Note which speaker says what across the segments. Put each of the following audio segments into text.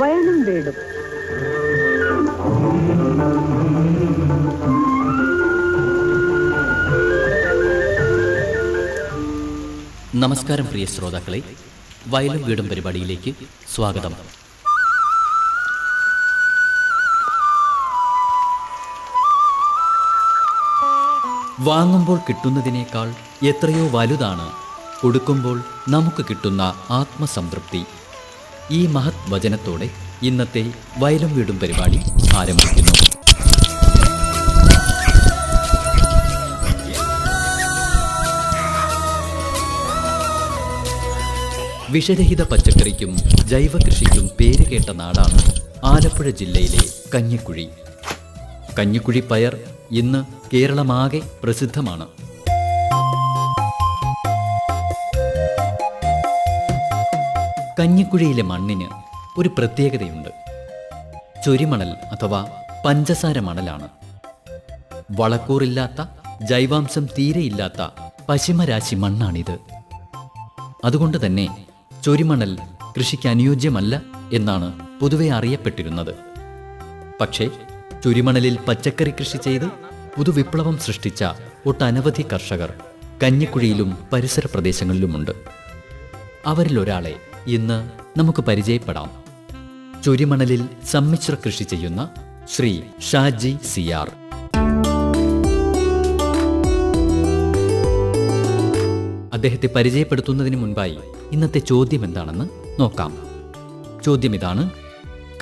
Speaker 1: വയലും വീടും
Speaker 2: നമസ്കാരം പ്രിയ ശ്രോതാക്കളെ വയലും വീടും പരിപാടിയിലേക്ക് സ്വാഗതം. വാങ്ങുമ്പോൾ കിട്ടുന്നതിനേക്കാൾ എത്രയോ വലുതാണ് കൊടുക്കുമ്പോൾ നമുക്ക് കിട്ടുന്ന ആത്മസംതൃപ്തി. ഈ മഹത് വചനത്തോടെ ഇന്നത്തെ വയലും വീടും പരിപാടി ആരംഭിക്കുന്നു. വിഷരഹിത പച്ചക്കറിക്കും ജൈവ കൃഷിക്കും പേര് കേട്ട നാടാണ് ആലപ്പുഴ ജില്ലയിലെ കഞ്ഞിക്കുഴി. കഞ്ഞിക്കുഴി പയർ ഇന്ന് കേരളമാകെ പ്രസിദ്ധമാണ്. കഞ്ഞിക്കുഴിയിലെ മണ്ണിന് ഒരു പ്രത്യേകതയുണ്ട്. ചൊരിമണൽ അഥവാ പഞ്ചസാര മണലാണ്. വളക്കൂറില്ലാത്ത ജൈവാംശം തീരെയില്ലാത്ത പശിമരാശി മണ്ണാണിത്. അതുകൊണ്ട് തന്നെ ചൊരിമണൽ കൃഷിക്ക് അനുയോജ്യമല്ല എന്നാണ് പൊതുവെ അറിയപ്പെട്ടിരുന്നത്. പക്ഷേ ചുരിമണലിൽ പച്ചക്കറി കൃഷി ചെയ്ത് പുതുവിപ്ലവം സൃഷ്ടിച്ച ഒട്ടനവധി കർഷകർ കഞ്ഞിക്കുഴിയിലും പരിസര പ്രദേശങ്ങളിലുമുണ്ട്. അവരിൽ ഒരാളെ ഇന്ന് നമുക്ക് പരിചയപ്പെടാം. ചുരിമണലിൽ സമ്മിശ്ര കൃഷി ചെയ്യുന്ന ശ്രീ ഷാജി സിയാർ. അദ്ദേഹത്തെ പരിചയപ്പെടുത്തുന്നതിന് മുൻപായി ഇന്നത്തെ ചോദ്യം എന്താണെന്ന് നോക്കാം. ചോദ്യം ഇതാണ്.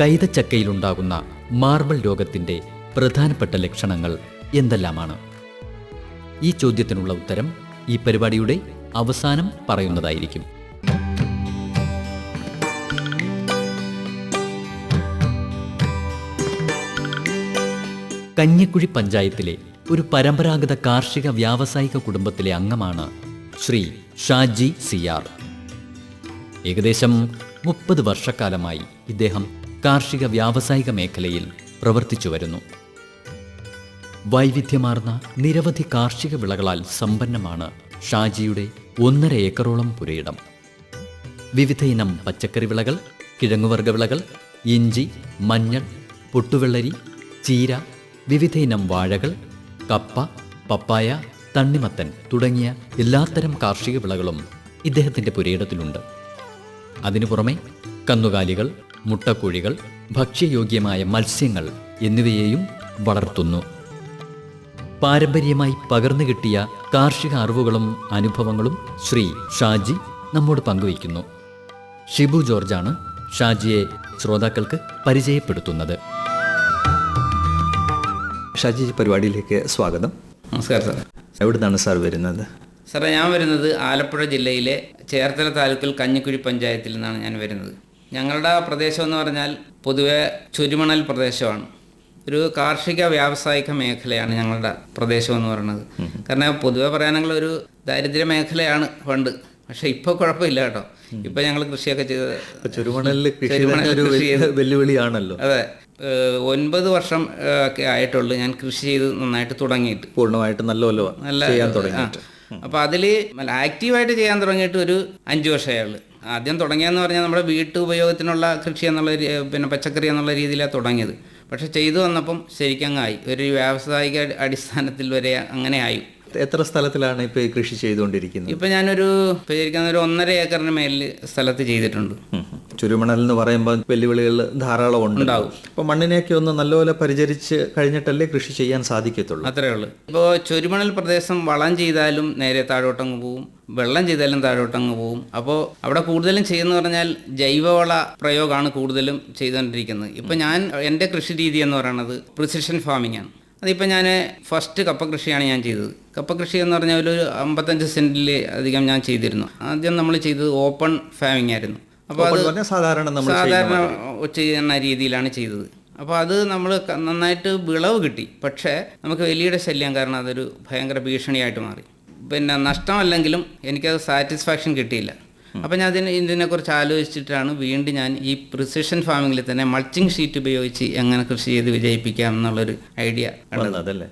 Speaker 2: കൈതച്ചക്കയിലുണ്ടാകുന്ന മാർബിൾ രോഗത്തിന്റെ പ്രധാനപ്പെട്ട ലക്ഷണങ്ങൾ എന്തെല്ലാമാണ്? ഈ ചോദ്യത്തിനുള്ള ഉത്തരം ഈ പരിപാടിയുടെ അവസാനം പറയുന്നതായിരിക്കും. കഞ്ഞിക്കുഴി പഞ്ചായത്തിലെ ഒരു പരമ്പരാഗത കാർഷിക വ്യാവസായിക കുടുംബത്തിലെ അംഗമാണ് ശ്രീ ഷാജി സിയാർ. ഏകദേശം മുപ്പത് വർഷക്കാലമായി ഇദ്ദേഹം കാർഷിക വ്യാവസായിക മേഖലയിൽ പ്രവർത്തിച്ചു വരുന്നു. വൈവിധ്യമാർന്ന നിരവധി കാർഷിക വിളകളാൽ സമ്പന്നമാണ് ഷാജിയുടെ ഒന്നര ഏക്കറോളം പുരയിടം. വിവിധ ഇനം പച്ചക്കറി വിളകൾ കിഴങ്ങുവർഗ വിളകൾ ഇഞ്ചി മഞ്ഞൾ പൊട്ടുവെള്ളരി ചീര വിവിധ ഇനം വാഴകൾ കപ്പ പപ്പായ തണ്ണിമത്തൻ തുടങ്ങിയ എല്ലാത്തരം കാർഷിക വിളകളും ഇദ്ദേഹത്തിന്റെ പുരയിടത്തിലുണ്ട്. അതിനു പുറമെ കന്നുകാലികൾ മുട്ടക്കോഴികൾ ഭക്ഷ്യയോഗ്യമായ മത്സ്യങ്ങൾ എന്നിവയെയും വളർത്തുന്നു. പാരമ്പര്യമായി പകർന്നു കിട്ടിയ കാർഷിക അറിവുകളും അനുഭവങ്ങളും ശ്രീ ഷാജി നമ്മോട് പങ്കുവയ്ക്കുന്നു. ഷിബു ജോർജാണ് ഷാജിയെ ശ്രോതാക്കൾക്ക് പരിചയപ്പെടുത്തുന്നത്.
Speaker 3: ഷാജി പരിപാടിയിലേക്ക് സ്വാഗതം.
Speaker 4: നമസ്കാരം സാർ
Speaker 3: എവിടെ നിന്നാണ് സാർ വരുന്നത്?
Speaker 4: സാറേ ഞാൻ വരുന്നത് ആലപ്പുഴ ജില്ലയിലെ ചേർത്തല താലൂക്കിൽ കഞ്ഞിക്കുഴി പഞ്ചായത്തിൽ നിന്നാണ് ഞാൻ വരുന്നത്. ഞങ്ങളുടെ പ്രദേശം എന്ന് പറഞ്ഞാൽ പൊതുവെ ചുരുമണൽ പ്രദേശമാണ്. ഒരു കാർഷിക വ്യാവസായിക മേഖലയാണ് ഞങ്ങളുടെ പ്രദേശം എന്ന് പറയുന്നത്. കാരണം പൊതുവെ പറയാനുള്ള ഒരു ദാരിദ്ര്യ മേഖലയാണ് പണ്ട് പക്ഷെ ഇപ്പൊ കുഴപ്പമില്ല കേട്ടോ. ഇപ്പൊ ഞങ്ങൾ കൃഷിയൊക്കെ ചെയ്ത്
Speaker 3: വെല്ലുവിളിയാണല്ലോ.
Speaker 4: അതെ. ഒൻപത് വർഷം ഒക്കെ ആയിട്ടുള്ളൂ ഞാൻ കൃഷി ചെയ്ത് നന്നായിട്ട് തുടങ്ങിയിട്ട്.
Speaker 3: പൂർണമായിട്ട് നല്ലല്ലോ
Speaker 4: നല്ല
Speaker 3: ചെയ്യാൻ തുടങ്ങിയിട്ട്.
Speaker 4: അപ്പോൾ അതിൽ ആക്റ്റീവായിട്ട് ചെയ്യാൻ തുടങ്ങിയിട്ട് ഒരു അഞ്ച് വർഷമായുള്ളൂ ആദ്യം തുടങ്ങിയെന്ന് പറഞ്ഞാൽ നമ്മുടെ വീട്ടു ഉപയോഗത്തിനുള്ള കൃഷി എന്നുള്ള പിന്നെ പച്ചക്കറി എന്നുള്ള രീതിയിലാണ് തുടങ്ങിയത്. പക്ഷെ ചെയ്തു വന്നപ്പം ശരിക്കങ്ങായി ഒരു വ്യാവസായിക അടിസ്ഥാനത്തിൽ വരെ അങ്ങനെ ആയി
Speaker 3: എത്ര സ്ഥലത്തിലാണ് ഇപ്പൊ ഈ കൃഷി ചെയ്തുകൊണ്ടിരിക്കുന്നത്?
Speaker 4: ഇപ്പം ഞാനൊരു ഒരു ഒന്നര ഏക്കറിന് മേലിൽ സ്ഥലത്ത് ചെയ്തിട്ടുണ്ട്.
Speaker 3: ചുരുമണൽ എന്ന് പറയുമ്പോൾ വെല്ലുവിളികൾ ധാരാളം ഉണ്ട്. അപ്പൊ മണ്ണിനെയൊക്കെ ഒന്ന് നല്ലപോലെ പരിചരിച്ച് കഴിഞ്ഞിട്ടല്ലേ കൃഷി ചെയ്യാൻ സാധിക്കത്തുള്ളൂ?
Speaker 4: അത്രേ ഉള്ളൂ. ഇപ്പോൾ ചുരുമണൽ പ്രദേശം വളം ചെയ്താലും നേരെ താഴോട്ടങ്ങ് പോവും വെള്ളം ചെയ്താലും താഴോട്ടങ്ങ് പോകും അപ്പോൾ അവിടെ കൂടുതലും ചെയ്യുന്ന പറഞ്ഞാൽ ജൈവവള പ്രയോഗമാണ് കൂടുതലും ചെയ്തുകൊണ്ടിരിക്കുന്നത്. ഇപ്പം ഞാൻ എന്റെ കൃഷി രീതി എന്ന് പറയുന്നത് പ്രിസിഷൻ ഫാമിംഗ് ആണ്. അതിപ്പോൾ ഞാൻ ഫസ്റ്റ് കപ്പ കൃഷിയാണ് ഞാൻ ചെയ്തത്. കപ്പ കൃഷി എന്ന് പറഞ്ഞാൽ ഒരു അമ്പത്തഞ്ച് സെന്റിൽ അധികം ഞാൻ ചെയ്തിരുന്നു. ആദ്യം നമ്മൾ ചെയ്തത് ഓപ്പൺ ഫാമിംഗ് ആയിരുന്നു. അപ്പോൾ അത്
Speaker 3: സാധാരണ
Speaker 4: സാധാരണ ചെയ്യുന്ന രീതിയിലാണ് ചെയ്തത്. അപ്പോൾ അത് നമ്മൾ നന്നായിട്ട് വിളവ് കിട്ടി. പക്ഷേ നമുക്ക് വലിയുടെ ശല്യം കാരണം അതൊരു ഭയങ്കര ഭീഷണിയായിട്ട് മാറി. പിന്നെ നഷ്ടമല്ലെങ്കിലും എനിക്കത് സാറ്റിസ്ഫാക്ഷൻ കിട്ടിയില്ല. അപ്പോൾ ഞാൻ അതിന് ഇതിനെക്കുറിച്ച് ആലോചിച്ചിട്ടാണ് വീണ്ടും ഞാൻ ഈ പ്രിസിഷൻ ഫാമിങ്ങിൽ തന്നെ മൾച്ചിങ് ഷീറ്റ് ഉപയോഗിച്ച് എങ്ങനെ കൃഷി ചെയ്ത് വിജയിപ്പിക്കാം എന്നുള്ളൊരു ഐഡിയ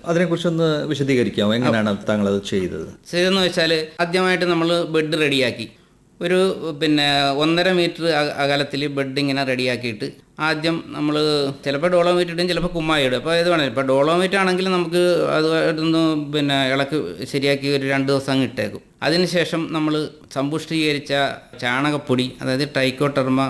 Speaker 3: അതിനെക്കുറിച്ചൊന്ന് വിശദീകരിക്കാമോ? എങ്ങനെയാണ് താങ്കൾ അത് ചെയ്തത്?
Speaker 4: ചെയ്തെന്ന് വെച്ചാൽ ആദ്യമായിട്ട് നമ്മൾ ബെഡ് റെഡിയാക്കി ഒരു പിന്നെ ഒന്നര മീറ്റർ അകലത്തിൽ ബെഡ് ഇങ്ങനെ റെഡിയാക്കിയിട്ട് ആദ്യം നമ്മൾ ചിലപ്പോൾ ഡോളോമീറ്റ് ഇടും ചിലപ്പോൾ കുമ്മായി ഇടും അപ്പോൾ ഇത് വേണം ഇപ്പോൾ ഡോളോമീറ്റ് ആണെങ്കിൽ നമുക്ക് അത് പിന്നെ ഇളക്ക് ശരിയാക്കി ഒരു രണ്ട് ദിവസം അങ്ങ് ഇട്ടേക്കും. അതിനുശേഷം നമ്മൾ സമ്പുഷ്ടീകരിച്ച ചാണകപ്പൊടി അതായത് ട്രൈക്കോട്ടർമ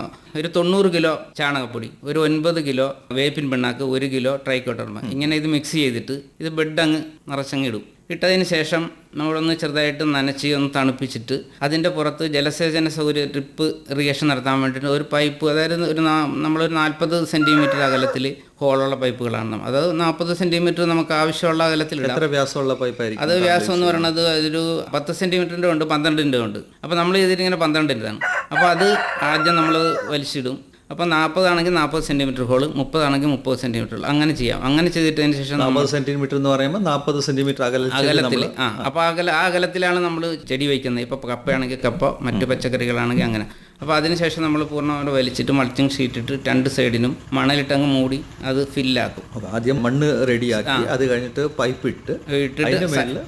Speaker 4: ഒരു തൊണ്ണൂറ് കിലോ ചാണകപ്പൊടി ഒരു ഒൻപത് കിലോ വേപ്പിൻ പിണ്ണാക്ക് ഒരു കിലോ ട്രൈക്കോട്ടർമ ഇങ്ങനെ ഇത് മിക്സ് ചെയ്തിട്ട് ഇത് ബെഡ് അങ്ങ് നിറച്ചങ്ങ് ഇടും. ഇട്ടതിന് ശേഷം നമ്മളൊന്ന് ചെറുതായിട്ട് നനച്ച് ഒന്ന് തണുപ്പിച്ചിട്ട് അതിന്റെ പുറത്ത് ജലസേചന സൗകര്യ ഡ്രിപ്പ് ഇറിഗേഷൻ നടത്താൻ വേണ്ടിയിട്ട് ഒരു പൈപ്പ് അതായത് ഒരു നമ്മളൊരു നാൽപ്പത് സെന്റിമീറ്റർ അകലത്തിൽ ഹോളുള്ള പൈപ്പുകളാണ് അത് നാൽപ്പത് സെന്റിമീറ്റർ നമുക്ക് ആവശ്യമുള്ള അകലത്തിൽ ഇടാം.
Speaker 3: എത്ര വ്യാസമുള്ള പൈപ്പായിരിക്കും
Speaker 4: അത് വ്യാസം എന്ന് പറയുന്നത് അതൊരു പത്ത് സെന്റിമീറ്ററിന്റെ ഉണ്ട് പന്ത്രണ്ടിന്റെ ഉണ്ട്. അപ്പോൾ നമ്മൾ ചെയ്തിട്ടിങ്ങനെ പന്ത്രണ്ടിന്റെതാണ്. അപ്പോൾ അത് ആദ്യം നമ്മൾ വലിച്ചിടും. അപ്പോൾ നാൽപ്പതാണെങ്കിൽ നാൽപ്പത് സെന്റിമീറ്റർ ഹോൾ മുപ്പതാണെങ്കിൽ മുപ്പത് സെന്റിമീറ്റർ ഹോൾ അങ്ങനെ ചെയ്യാം. അങ്ങനെ ചെയ്തിട്ടതിന് ശേഷം
Speaker 3: നാൽപ്പത് സെന്റിമീറ്റർ എന്ന് പറയുമ്പോൾ നാൽപ്പത് സെന്റിമീറ്റർ അകലത്തിൽ
Speaker 4: അകലത്തിൽ ആ. അപ്പോൾ അകല ആ അകലത്തിലാണ് നമ്മൾ ചെടി വയ്ക്കുന്നത്. ഇപ്പോൾ കപ്പയാണെങ്കിൽ കപ്പ മറ്റു പച്ചക്കറികളാണെങ്കിൽ അങ്ങനെ. അപ്പോൾ അതിനുശേഷം നമ്മൾ പൂർണമായിട്ട് വലിച്ചിട്ട് മൾച്ചിങ് ഷീറ്റ് ഇട്ട് രണ്ട് സൈഡിനും മണലിട്ടങ്ങ് മൂടി അത് ഫില്ലാക്കും
Speaker 3: ആദ്യം മണ്ണ് റെഡിയാക്കി അത് കഴിഞ്ഞിട്ട് പൈപ്പ് ഇട്ട്
Speaker 4: ഇട്ടിട്ട്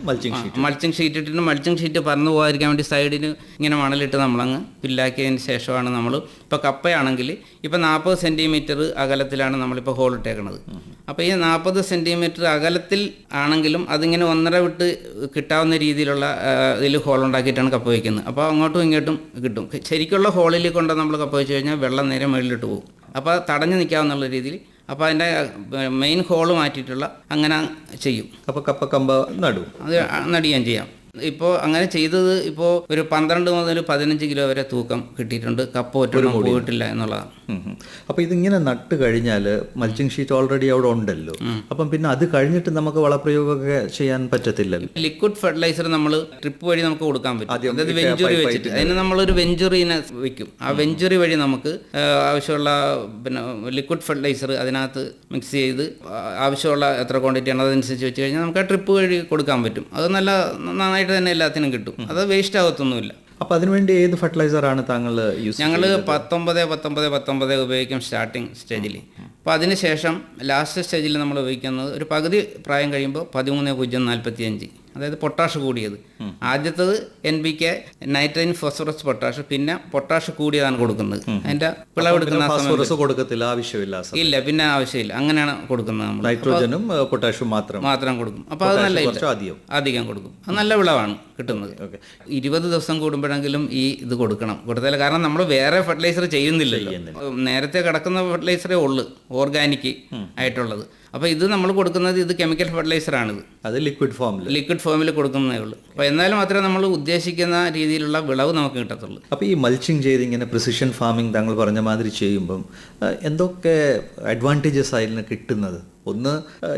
Speaker 3: മൾച്ചിങ് ഷീറ്റ്
Speaker 4: മൾച്ചിങ് ഷീറ്റ് ഇട്ടിട്ട് മൾച്ചിങ് ഷീറ്റ് പറന്നു പോകാതിരിക്കാൻ വേണ്ടി സൈഡിന് ഇങ്ങനെ മണലിട്ട് നമ്മളങ്ങ് ഫില്ലാക്കിയതിന് ശേഷമാണ് നമ്മൾ ഇപ്പോൾ കപ്പയാണെങ്കിൽ ഇപ്പോൾ നാൽപ്പത് സെന്റിമീറ്റർ അകലത്തിലാണ് നമ്മളിപ്പോൾ ഹോൾ ഇട്ടേക്കുന്നത് അപ്പോൾ ഈ നാൽപ്പത് സെന്റിമീറ്റർ അകലത്തിൽ ആണെങ്കിലും അതിങ്ങനെ ഒന്നര വിട്ട് കിട്ടാവുന്ന രീതിയിലുള്ള ഇതിൽ ഹോൾ ഉണ്ടാക്കിയിട്ടാണ് കപ്പ വയ്ക്കുന്നത്. അപ്പോൾ അങ്ങോട്ടും ഇങ്ങോട്ടും കിട്ടും. ശരിക്കുള്ള ഹോളിൽ കൊണ്ട് നമ്മൾ കപ്പ വെച്ച് കഴിഞ്ഞാൽ വെള്ളം നേരെ മുകളിലിട്ട് പോകും. അപ്പോൾ തടഞ്ഞു നിൽക്കാവുന്നുള്ള രീതിയിൽ അപ്പോൾ അതിന്റെ മെയിൻ ഹോൾ മാറ്റിയിട്ടുള്ള അങ്ങനെ ചെയ്യും.
Speaker 3: അപ്പോൾ കപ്പ കമ്പ നടും.
Speaker 4: അത് നടിയാൻ ചെയ്യാം. ഇപ്പോൾ അങ്ങനെ ചെയ്തത് ഇപ്പോൾ ഒരു പന്ത്രണ്ട് മുതൽ പതിനഞ്ച് കിലോ വരെ തൂക്കം കിട്ടിയിട്ടുണ്ട്. കപ്പ ഒറ്റൊന്നും പോയിട്ടില്ല എന്നുള്ളതാണ്.
Speaker 3: ഉം ഉം. അപ്പൊ ഇതിങ്ങനെ നട്ട് കഴിഞ്ഞാൽ മൾച്ചിങ് ഷീറ്റ് ഓൾറെഡി അവിടെ ഉണ്ടല്ലോ. അപ്പം പിന്നെ അത് കഴിഞ്ഞിട്ട് നമുക്ക് വളപ്രയോഗമൊക്കെ ചെയ്യാൻ പറ്റത്തില്ലല്ലോ.
Speaker 4: ലിക്വിഡ് ഫെർട്ടിലൈസർ നമ്മൾ ട്രിപ്പ് വഴി നമുക്ക് കൊടുക്കാൻ പറ്റും. അതായത് വെഞ്ചുറി വെച്ചിട്ട്. അതിന് നമ്മളൊരു വെഞ്ചുറിനെ വെക്കും. ആ വെഞ്ചുറി വഴി നമുക്ക് ആവശ്യമുള്ള പിന്നെ ലിക്വിഡ് ഫെർട്ടിലൈസർ അതിനകത്ത് മിക്സ് ചെയ്ത് ആവശ്യമുള്ള എത്ര ക്വാണ്ടിറ്റി ആണ് അതനുസരിച്ച് വെച്ച് കഴിഞ്ഞാൽ നമുക്ക് ആ ട്രിപ്പ് വഴി കൊടുക്കാൻ പറ്റും. അത് നല്ല നന്നായിട്ട് തന്നെ എല്ലാത്തിനും കിട്ടും. അത് വേസ്റ്റ് ആകത്തൊന്നുമില്ല
Speaker 3: അപ്പൊ അതിനുവേണ്ടി ഏത് ഫെർട്ടിലൈസർ ആണ് താങ്കൾ യൂസ്
Speaker 4: ഞങ്ങൾ പത്തൊമ്പത് പത്തൊമ്പത് പത്തൊമ്പത് ഉപയോഗിക്കും സ്റ്റാർട്ടിങ് സ്റ്റേജിൽ അപ്പോൾ അതിന് ശേഷം ലാസ്റ്റ് സ്റ്റേജിൽ നമ്മൾ ഉപയോഗിക്കുന്നത് ഒരു പകുതി പ്രായം കഴിയുമ്പോൾ പതിമൂന്ന് പൂജ്യം നാൽപ്പത്തി അഞ്ച് അതായത് പൊട്ടാഷ് കൂടിയത്. ആദ്യത്തത് N B K nitrogen phosphorus potash പിന്നെ പൊട്ടാഷ് കൂടിയതാണ് കൊടുക്കുന്നത്. അതിന്റെ വിളവെടുക്കുന്ന
Speaker 3: ഫോസ്ഫറസ് കൊടുക്കത്തില്ല ആവശ്യമില്ല.
Speaker 4: ഇല്ല പിന്നെ ആവശ്യമില്ല. അങ്ങനെയാണ് കൊടുക്കുന്നത് നമ്മൾ.
Speaker 3: നൈട്രോജനും പൊട്ടാഷ്യം മാത്രം.
Speaker 4: മാത്രം കൊടുക്കും. അപ്പോൾ അത് നല്ല
Speaker 3: അധികം.
Speaker 4: അധികം കൊടുക്കും. അത് നല്ല വിളവാണ് കിട്ടുന്നത്. ഇരുപത് ദിവസം കൂടുമ്പോഴെങ്കിലും ഈ ഇത് കൊടുക്കണം. കൊടുത്താൽ കാരണം നമ്മൾ വേറെ ഫെർട്ടിലൈസർ ചെയ്യുന്നില്ലല്ലോ. നേരത്തെ കിടക്കുന്ന ഫെർട്ടിലൈസറേ ഉള്ളു ഓർഗാനിക് ആയിട്ടുള്ളത്. അപ്പോൾ ഇത് നമ്മൾ കൊടുക്കുന്നത് ഇത് കെമിക്കൽ ഫെർട്ടിലൈസറാണിത്
Speaker 3: അത് ലിക്വിഡ് ഫോമിൽ
Speaker 4: ലിക്വിഡ് ഫോമിൽ കൊടുക്കുന്നതേ ഉള്ളൂ. അപ്പോൾ എന്നാലും മാത്രമേ നമ്മൾ ഉദ്ദേശിക്കുന്ന രീതിയിലുള്ള വിളവ് നമുക്ക് കിട്ടത്തുള്ളൂ.
Speaker 3: അപ്പോൾ ഈ മൾച്ചിങ് ചെയ്ത് ഇങ്ങനെ പ്രിസിഷൻ ഫാമിംഗ് താങ്കൾ പറഞ്ഞ മാതിരി ചെയ്യുമ്പം എന്തൊക്കെ അഡ്വാന്റേജസ് ആയിരുന്നു കിട്ടുന്നത്? ഒന്ന്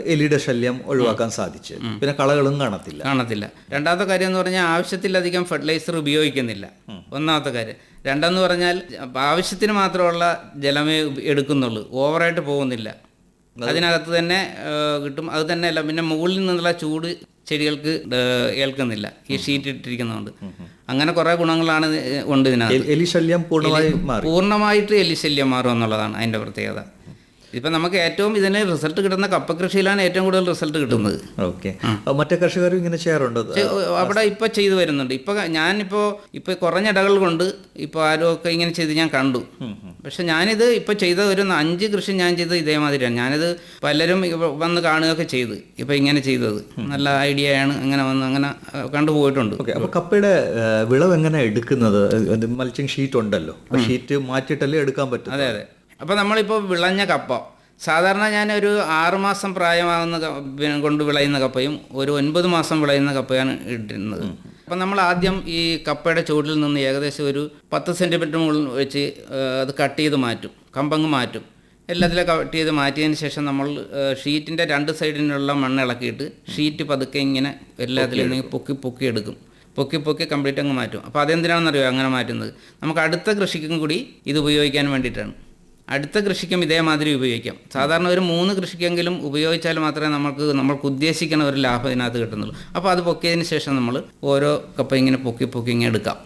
Speaker 3: എലിയുടെ ശല്യം ഒഴിവാക്കാൻ സാധിച്ചു. പിന്നെ കളകളും കാണത്തില്ല.
Speaker 4: കാണത്തില്ല. രണ്ടാമത്തെ കാര്യം എന്ന് പറഞ്ഞാൽ ആവശ്യത്തിലധികം ഫെർട്ടിലൈസർ ഉപയോഗിക്കുന്നില്ല. ഒന്നാമത്തെ കാര്യം. രണ്ടെന്ന് പറഞ്ഞാൽ ആവശ്യത്തിന് മാത്രമുള്ള ജലമേ എടുക്കുന്നുള്ളൂ. ഓവറായിട്ട് പോകുന്നില്ല. അതിനകത്ത് തന്നെ കിട്ടും. അത് തന്നെയല്ല പിന്നെ മുകളിൽ നിന്നുള്ള ചൂട് ചെടികൾക്ക് ഏൽക്കുന്നില്ല. ഈ ഷീറ്റ് ഇട്ടിരിക്കുന്നതുകൊണ്ട്. അങ്ങനെ കുറെ ഗുണങ്ങളാണ് ഉണ്ട് ഇതിനകത്ത്.
Speaker 3: എലിശല്യം പൂർണമായി
Speaker 4: പൂർണമായിട്ട് എലിശല്യം മാറും എന്നുള്ളതാണ് അതിന്റെ പ്രത്യേകത. ഇപ്പം നമുക്ക് ഏറ്റവും ഇതിന് റിസൾട്ട് കിട്ടുന്ന കപ്പ കൃഷിയിലാണ് ഏറ്റവും കൂടുതൽ റിസൾട്ട് കിട്ടുന്നത്.
Speaker 3: ഓക്കെ. മറ്റേ കർഷകരും ഇങ്ങനെ ചെയ്യാറുണ്ടോ?
Speaker 4: അവിടെ ഇപ്പം ചെയ്തു വരുന്നുണ്ട്. ഇപ്പൊ ഞാനിപ്പോ ഇപ്പൊ കുറഞ്ഞ ഇടകൾ കൊണ്ട് ഇപ്പൊ ആരും ഒക്കെ ഇങ്ങനെ ചെയ്ത് ഞാൻ കണ്ടു. പക്ഷെ ഞാനിത് ഇപ്പൊ ചെയ്ത ഒരു അഞ്ച് കൃഷി ഞാൻ ചെയ്തത് ഇതേമാതിരിയാണ്. ഞാനിത് പലരും വന്ന് കാണുകയൊക്കെ ചെയ്ത് ഇപ്പൊ ഇങ്ങനെ ചെയ്തത്. നല്ല ഐഡിയ ആണ് അങ്ങനെ വന്ന് അങ്ങനെ കണ്ടു കണ്ടുപോയിട്ടുണ്ട്
Speaker 3: ഓക്കെ. അപ്പോൾ കപ്പയുടെ വിളവ് എങ്ങനെ എടുക്കുന്നത്? മൽച്ചിങ് ഷീറ്റ് ഉണ്ടല്ലോ. ഷീറ്റ് മാറ്റിയിട്ടല്ലേ എടുക്കാൻ പറ്റും
Speaker 4: അതെ അതെ. അപ്പോൾ നമ്മളിപ്പോൾ വിളഞ്ഞ കപ്പ. സാധാരണ ഞാൻ ഒരു ആറുമാസം പ്രായമാകുന്ന കൊണ്ട് വിളയുന്ന കപ്പയും ഒരു ഒൻപത് മാസം വിളയുന്ന കപ്പയാണ് ഇട്ടിരുന്നത്. അപ്പം നമ്മൾ ആദ്യം ഈ കപ്പയുടെ ചുവട്ടിൽ നിന്ന് ഏകദേശം ഒരു പത്ത് സെന്റിമീറ്റർ മുകളിൽ വെച്ച് അത് കട്ട് ചെയ്ത് മാറ്റും. കമ്പങ്ങ് മാറ്റും. എല്ലാത്തിലും കട്ട് ചെയ്ത് മാറ്റിയതിന് ശേഷം നമ്മൾ ഷീറ്റിന്റെ രണ്ട് സൈഡിനുള്ള മണ്ണ് ഇളക്കിയിട്ട് ഷീറ്റ് പതുക്കെ ഇങ്ങനെ എല്ലാത്തിലും പൊക്കി പൊക്കി എടുക്കും. പൊക്കി പൊക്കി കംപ്ലീറ്റ് അങ്ങ് മാറ്റും. അപ്പോൾ അതെന്തിനാണെന്നറിയോ അങ്ങനെ മാറ്റുന്നത്? നമുക്ക് അടുത്ത കൃഷിക്കും കൂടി ഇത് ഉപയോഗിക്കാൻ വേണ്ടിയിട്ടാണ്. അടുത്ത കൃഷിക്കും ഇതേമാതിരി ഉപയോഗിക്കാം. സാധാരണ ഒരു മൂന്ന് കൃഷിക്കെങ്കിലും ഉപയോഗിച്ചാൽ മാത്രമേ നമുക്ക് നമ്മൾക്ക് ഉദ്ദേശിക്കുന്ന ഒരു ലാഭം ഇതിനകത്ത് കിട്ടുന്നുള്ളൂ. അപ്പോൾ അത് പൊക്കിയതിന് ശേഷം നമ്മൾ ഓരോ കപ്പ ഇങ്ങനെ പൊക്കി പൊക്കി ഇങ്ങനെ എടുക്കാം.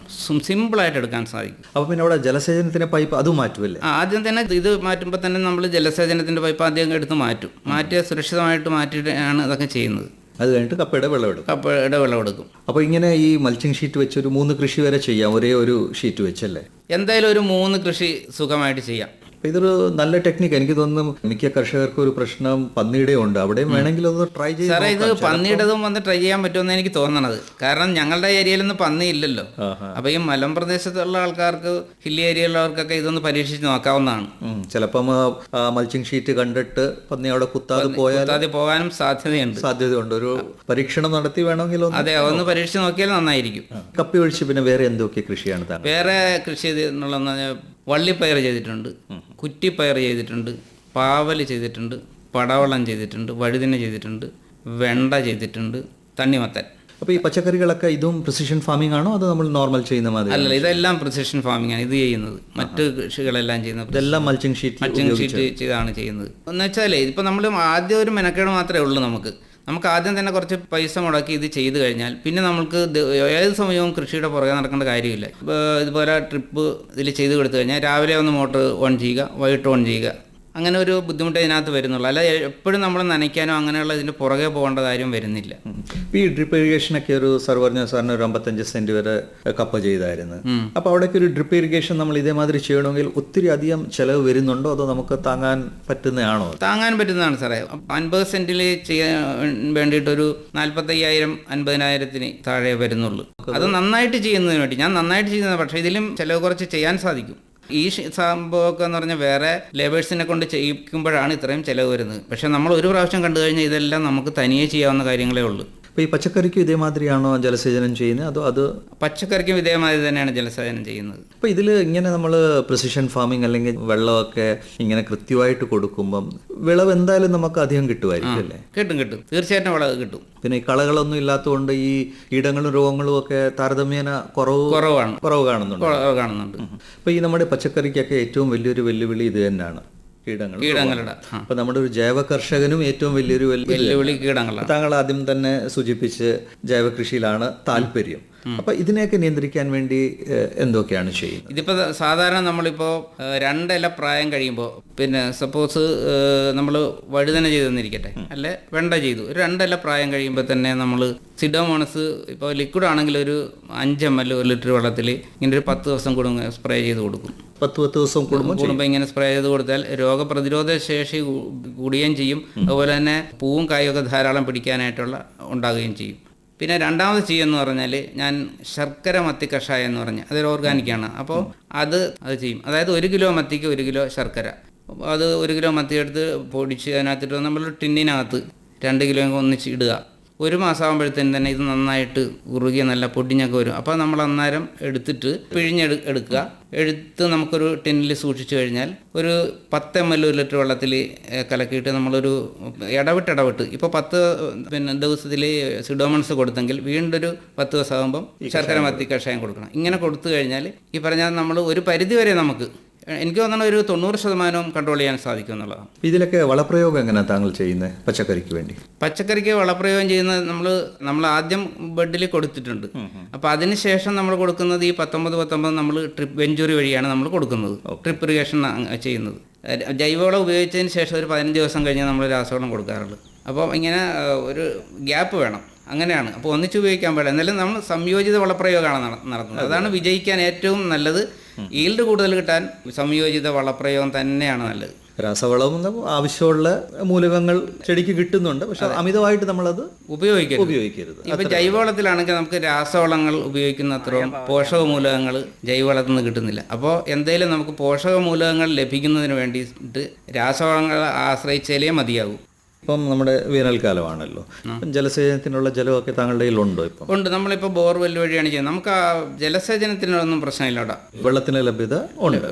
Speaker 4: സിമ്പിളായിട്ട് എടുക്കാൻ സാധിക്കും.
Speaker 3: അപ്പോൾ പിന്നെ അവിടെ ജലസേചനത്തിന്റെ പൈപ്പ് അത് മാറ്റുമല്ലേ
Speaker 4: ആദ്യം തന്നെ ഇത് മാറ്റുമ്പോൾ തന്നെ നമ്മൾ ജലസേചനത്തിന്റെ പൈപ്പ് ആദ്യം എടുത്ത് മാറ്റും. മാറ്റിയ സുരക്ഷിതമായിട്ട് മാറ്റിയിട്ടാണ് അതൊക്കെ ചെയ്യുന്നത്.
Speaker 3: അത് കഴിഞ്ഞിട്ട് കപ്പയുടെ വിളവെടുക്കും
Speaker 4: കപ്പയുടെ വെള്ളം എടുക്കും.
Speaker 3: അപ്പോൾ ഇങ്ങനെ ഈ മൾച്ചിങ് ഷീറ്റ് വെച്ച് ഒരു മൂന്ന് കൃഷി വരെ ചെയ്യാം ഒരേ ഒരു ഷീറ്റ് വെച്ചല്ലേ?
Speaker 4: എന്തായാലും ഒരു മൂന്ന് കൃഷി സുഖമായിട്ട് ചെയ്യാം.
Speaker 3: ഇതൊരു നല്ല ടെക്നിക്ക്. എനിക്ക് തോന്നുന്നു മിക്ക കർഷകർക്കും ഒരു പ്രശ്നം പന്നിയുടെ ഉണ്ട്. അവിടെയും വേണമെങ്കിൽ ഒന്ന് ട്രൈ ചെയ്ത്
Speaker 4: സാറേ ഇത്. പന്നിയുടേതും വന്ന് ട്രൈ ചെയ്യാൻ പറ്റുമെന്ന് എനിക്ക് തോന്നണത്. കാരണം ഞങ്ങളുടെ ഏരിയയിലൊന്നും പന്നി ഇല്ലല്ലോ. അപ്പൊ ഈ മലമ്പ്രദേശത്തുള്ള ആൾക്കാർക്ക് ഹില്ലി ഏരിയയിലുള്ളവർക്കൊക്കെ ഇതൊന്ന് പരീക്ഷിച്ച് നോക്കാവുന്നതാണ്.
Speaker 3: ചിലപ്പം മൾച്ചിങ് ഷീറ്റ് കണ്ടിട്ട് പന്നി അവിടെ കുത്താതെ പോയാൽ
Speaker 4: കുത്താതെ പോകാനും സാധ്യതയുണ്ട്.
Speaker 3: സാധ്യതയുണ്ട്. ഒരു പരീക്ഷണം നടത്തി വേണമെങ്കിൽ
Speaker 4: അതെ ഒന്ന് പരീക്ഷിച്ച് നോക്കിയാൽ നന്നായിരിക്കും.
Speaker 3: കപ്പി ഒഴിച്ച് പിന്നെ വേറെ എന്തൊക്കെ കൃഷിയാണ്
Speaker 4: വേറെ കൃഷി എന്നുള്ള വള്ളിപ്പയർ ചെയ്തിട്ടുണ്ട് കുറ്റിപ്പയർ ചെയ്തിട്ടുണ്ട് പാവൽ ചെയ്തിട്ടുണ്ട് പടവളം ചെയ്തിട്ടുണ്ട് വഴുതിന ചെയ്തിട്ടുണ്ട് വെണ്ട ചെയ്തിട്ടുണ്ട് തണ്ണിമത്തൻ.
Speaker 3: അപ്പോൾ ഈ പച്ചക്കറികളൊക്കെ ഇതും പ്രിസിഷൻ ഫാമിംഗ് ആണോ അതോ നമ്മൾ നോർമൽ ചെയ്യുന്ന മാതിരി
Speaker 4: അല്ല ഇതെല്ലാം പ്രിസിഷൻ ഫാമിംഗ് ആണ് ഇത് ചെയ്യുന്നത്. മറ്റ് കൃഷികളെല്ലാം ചെയ്യുന്നത്
Speaker 3: ഇതെല്ലാം മൾച്ചിങ് ഷീറ്റ്
Speaker 4: മൾച്ചിങ് ഷീറ്റ് ചെയ്താണ് ചെയ്യുന്നത്. എന്ന് വെച്ചാലേ ഇപ്പം നമ്മൾ ആദ്യം ഒരു മെനക്കേട് മാത്രമേ ഉള്ളൂ നമുക്ക്. നമുക്ക് ആദ്യം തന്നെ കുറച്ച് പൈസ മുടക്കി ഇത് ചെയ്തു കഴിഞ്ഞാൽ പിന്നെ നമുക്ക് ഏത് സമയവും കൃഷിയുടെ പുറകെ നടക്കേണ്ട കാര്യമില്ല. ഇതുപോലെ ട്രിപ്പ് ഇതിൽ ചെയ്ത് കൊടുത്തു കഴിഞ്ഞാൽ രാവിലെ ഒന്ന് മോട്ടർ ഓൺ ചെയ്യുക വൈകിട്ട് ഓൺ ചെയ്യുക. അങ്ങനെ ഒരു ബുദ്ധിമുട്ട് ഇതിനകത്ത് വരുന്നുള്ളൂ. അല്ല എപ്പോഴും നമ്മൾ നനയ്ക്കാനോ അങ്ങനെയുള്ള ഇതിന്റെ പുറകെ പോകേണ്ട കാര്യം വരുന്നില്ല.
Speaker 3: ഈ ഡ്രിപ്പ് ഇറിഗേഷൻ ഒക്കെ ഒരു സാർ പറഞ്ഞ സാറിന് ഒരു അമ്പത്തഞ്ച് സെന്റ് വരെ കപ്പ ചെയ്തായിരുന്നു. അപ്പോൾ അവിടേക്ക് ഒരു ഡ്രിപ്പ് ഇറിഗേഷൻ നമ്മൾ ഇതേമാതിരി ചെയ്യണമെങ്കിൽ ഒത്തിരി അധികം ചിലവ് വരുന്നുണ്ടോ? അതോ നമുക്ക് താങ്ങാൻ പറ്റുന്നതാണോ?
Speaker 4: താങ്ങാൻ പറ്റുന്നതാണ് സാറേ. അൻപത് സെന്റിൽ ചെയ്യാൻ വേണ്ടിയിട്ടൊരു നാൽപ്പത്തയ്യായിരം അൻപതിനായിരത്തിന് താഴെ വരുന്നുള്ളൂ. അത് നന്നായിട്ട് ചെയ്യുന്നതിന് വേണ്ടി. ഞാൻ നന്നായിട്ട് ചെയ്യുന്നത് പക്ഷേ ഇതിലും ചിലവ് കുറച്ച് ചെയ്യാൻ സാധിക്കും. ഈ സംഭവമൊക്കെ എന്ന് പറഞ്ഞാൽ വേറെ ലേബേഴ്സിനെ കൊണ്ട് ചെയ്യിക്കുമ്പോഴാണ് ഇത്രയും ചിലവ് വരുന്നത്. പക്ഷേ നമ്മൾ ഒരു പ്രാവശ്യം കണ്ടു കഴിഞ്ഞാൽ ഇതെല്ലാം നമുക്ക് തനിയെ ചെയ്യാവുന്ന കാര്യങ്ങളേ ഉള്ളൂ.
Speaker 3: അപ്പൊ ഈ പച്ചക്കറിക്കും ഇതേമാതിരിയാണോ ജലസേചനം ചെയ്യുന്നത്? അതോ അത്
Speaker 4: പച്ചക്കറിക്കും ഇതേമാതിരി തന്നെയാണ് ജലസേചനം ചെയ്യുന്നത്.
Speaker 3: അപ്പൊ ഇതിൽ ഇങ്ങനെ നമ്മൾ പ്രിസിഷൻ ഫാമിംഗ് അല്ലെങ്കിൽ വെള്ളമൊക്കെ ഇങ്ങനെ കൃത്യമായിട്ട് കൊടുക്കുമ്പം വിളവ് എന്തായാലും നമുക്ക് അധികം കിട്ടുമായിരിക്കും അല്ലേ?
Speaker 4: കിട്ടും കിട്ടും. തീർച്ചയായിട്ടും വിളവ് കിട്ടും.
Speaker 3: പിന്നെ ഈ കളകളൊന്നും ഇല്ലാത്തതുകൊണ്ട് ഈ കീടങ്ങളും രോഗങ്ങളും ഒക്കെ താരതമ്യേന കുറവ്
Speaker 4: കുറവാണ്.
Speaker 3: കുറവ് കാണുന്നുണ്ട്.
Speaker 4: കുറവ് കാണുന്നുണ്ട്.
Speaker 3: അപ്പൊ ഈ നമ്മുടെ പച്ചക്കറിക്കൊക്കെ ഏറ്റവും വലിയൊരു വെല്ലുവിളി ഇത് തന്നെയാണ്. കീടങ്ങൾ
Speaker 4: കീടങ്ങളുടെ
Speaker 3: അപ്പൊ നമ്മുടെ ഒരു ജൈവ കർഷകനും ഏറ്റവും വലിയൊരു വെല്ലുവിളി
Speaker 4: കീടങ്ങളാണ്.
Speaker 3: താങ്കൾ ആദ്യം തന്നെ സൂചിപ്പിച്ച് ജൈവ കൃഷിയിലാണ് താല്പര്യം. അപ്പൊ ഇതിനെയൊക്കെ നിയന്ത്രിക്കാൻ വേണ്ടി എന്തൊക്കെയാണ് ചെയ്യുന്നത്?
Speaker 4: ഇതിപ്പോൾ സാധാരണ നമ്മളിപ്പോൾ രണ്ടില പ്രായം കഴിയുമ്പോൾ പിന്നെ സപ്പോസ് നമ്മൾ വഴുതന ചെയ്തു തന്നിരിക്കട്ടെ അല്ലെ വെണ്ട ചെയ്തു. ഒരു രണ്ടില പ്രായം കഴിയുമ്പോൾ തന്നെ നമ്മൾ സിഡോമോണസ് ഇപ്പോൾ ലിക്വിഡ് ആണെങ്കിൽ ഒരു അഞ്ച് എം എൽ ഒരു ലിറ്റർ വെള്ളത്തിൽ ഇങ്ങനെ ഒരു പത്ത് ദിവസം കൂടും സ്പ്രേ ചെയ്ത് കൊടുക്കും.
Speaker 3: പത്ത് പത്ത് ദിവസം കൂടുമ്പോൾ
Speaker 4: കൂടുമ്പോൾ ഇങ്ങനെ സ്പ്രേ ചെയ്ത് കൊടുത്താൽ രോഗപ്രതിരോധ ശേഷി കൂടുകയും ചെയ്യും. അതുപോലെ തന്നെ പൂവും കായൊക്കെ ധാരാളം പിടിക്കാനായിട്ടുള്ള ഉണ്ടാകുകയും ചെയ്യും. പിന്നെ രണ്ടാമത് ചെയ്യുമെന്ന് പറഞ്ഞാൽ ഞാൻ ശർക്കര മത്തി കഷായം എന്ന് പറഞ്ഞാൽ അതൊരു ഓർഗാനിക്കാണ് അപ്പോൾ അത് അത് ചെയ്യും. അതായത് ഒരു കിലോ മത്തിക്ക് ഒരു കിലോ ശർക്കര. അത് ഒരു കിലോ മത്തി എടുത്ത് പൊടിച്ച് അതിനകത്തിട്ട് നമ്മൾ ടിന്നിനകത്ത് രണ്ട് കിലോ ഒന്നിച്ച് ഇടുക. ഒരു മാസമാകുമ്പോഴത്തേനും തന്നെ ഇത് നന്നായിട്ട് ഉറുകിയ നല്ല പൊടിഞ്ഞൊക്കെ വരും. അപ്പോൾ നമ്മൾ അന്നേരം എടുത്തിട്ട് പിഴിഞ്ഞെടു എടുക്കുക. എടുത്ത് നമുക്കൊരു ടിന്നിൽ സൂക്ഷിച്ചു കഴിഞ്ഞാൽ ഒരു പത്ത് എം എൽ ഒരു ലിറ്റർ വെള്ളത്തിൽ കലക്കിയിട്ട് നമ്മളൊരു ഇടവിട്ട് ഇടവിട്ട് ഇപ്പോൾ പത്ത് പിന്നെ ദിവസത്തിൽ സിഡോമൺസ് കൊടുത്തെങ്കിൽ വീണ്ടും ഒരു പത്ത് ദിവസമാകുമ്പം ശർക്കര മത്തി കഷായം കൊടുക്കണം. ഇങ്ങനെ കൊടുത്തു കഴിഞ്ഞാൽ ഈ പറഞ്ഞാൽ നമ്മൾ ഒരു പരിധി വരെ നമുക്ക് എനിക്ക് തോന്നുന്ന ഒരു തൊണ്ണൂറ് ശതമാനവും കൺട്രോൾ ചെയ്യാൻ സാധിക്കും എന്നുള്ളതാണ്.
Speaker 3: ഇതിലൊക്കെ വളപ്രയോഗം എങ്ങനെയാണ് താങ്കൾ ചെയ്യുന്നത് പച്ചക്കറിക്ക് വേണ്ടി.
Speaker 4: പച്ചക്കറിക്ക് വളപ്രയോഗം ചെയ്യുന്നത് നമ്മൾ നമ്മൾ ആദ്യം ബെഡിൽ കൊടുത്തിട്ടുണ്ട്. അപ്പോൾ അതിനുശേഷം നമ്മൾ കൊടുക്കുന്നത് ഈ പത്തൊമ്പത് പത്തൊമ്പത് നമ്മൾ ട്രിപ്പ് വെഞ്ചുറി വഴിയാണ് നമ്മൾ കൊടുക്കുന്നത്. ട്രിപ്പ് ഇറിഗേഷൻ ചെയ്യുന്നത്. ജൈവവളം ഉപയോഗിച്ചതിന് ശേഷം ഒരു പതിനഞ്ച് ദിവസം കഴിഞ്ഞ് നമ്മൾ രാസവളം കൊടുക്കാറുള്ളൂ. അപ്പോൾ ഇങ്ങനെ ഒരു ഗ്യാപ്പ് വേണം. അങ്ങനെയാണ്. അപ്പോൾ ഒന്നിച്ച് ഉപയോഗിക്കാൻ പാടില്ല. എന്നാലും നമ്മൾ സംയോജിത വളപ്രയോഗമാണ് നട- നടത്തുന്നത്. അതാണ് വിജയിക്കാൻ ഏറ്റവും നല്ലത്. ഈൽഡ് കൂടുതൽ കിട്ടാൻ സംയോജിത വളപ്രയോഗം തന്നെയാണ് നല്ലത്.
Speaker 3: രാസവളം ആവശ്യമുള്ള മൂലകങ്ങൾ ചെടിക്ക് കിട്ടുന്നുണ്ട്. പക്ഷെ അമിതമായിട്ട് നമ്മളത്
Speaker 4: ഉപയോഗിക്കരുത്.
Speaker 3: ഉപയോഗിക്കരുത്.
Speaker 4: ഇപ്പൊ ജൈവവളത്തിലാണെങ്കിൽ നമുക്ക് രാസവളങ്ങൾ ഉപയോഗിക്കുന്ന അത്രയും പോഷക മൂലകങ്ങൾ ജൈവവളത്തിൽ നിന്ന് കിട്ടുന്നില്ല. അപ്പോൾ എന്തെങ്കിലും നമുക്ക് പോഷക മൂലകങ്ങൾ ലഭിക്കുന്നതിന് വേണ്ടിയിട്ട് രാസവളങ്ങൾ ആശ്രയിച്ചാലേ മതിയാകൂ
Speaker 3: ഇപ്പം നമ്മുടെ വേനൽക്കാലമാണല്ലോ ജലസേചനത്തിനുള്ള ജലമൊക്കെ താങ്കളുടെ കയ്യിലുണ്ടോ ഇപ്പം?
Speaker 4: ഉണ്ട്. നമ്മളിപ്പോൾ ബോർവെൽ വഴിയാണ് ചെയ്യുന്നത്. നമുക്ക് ആ ജലസേചനത്തിനൊന്നും പ്രശ്നമില്ല അവിടെ
Speaker 3: വെള്ളത്തിന് ലഭ്യത ഉണ്ട്.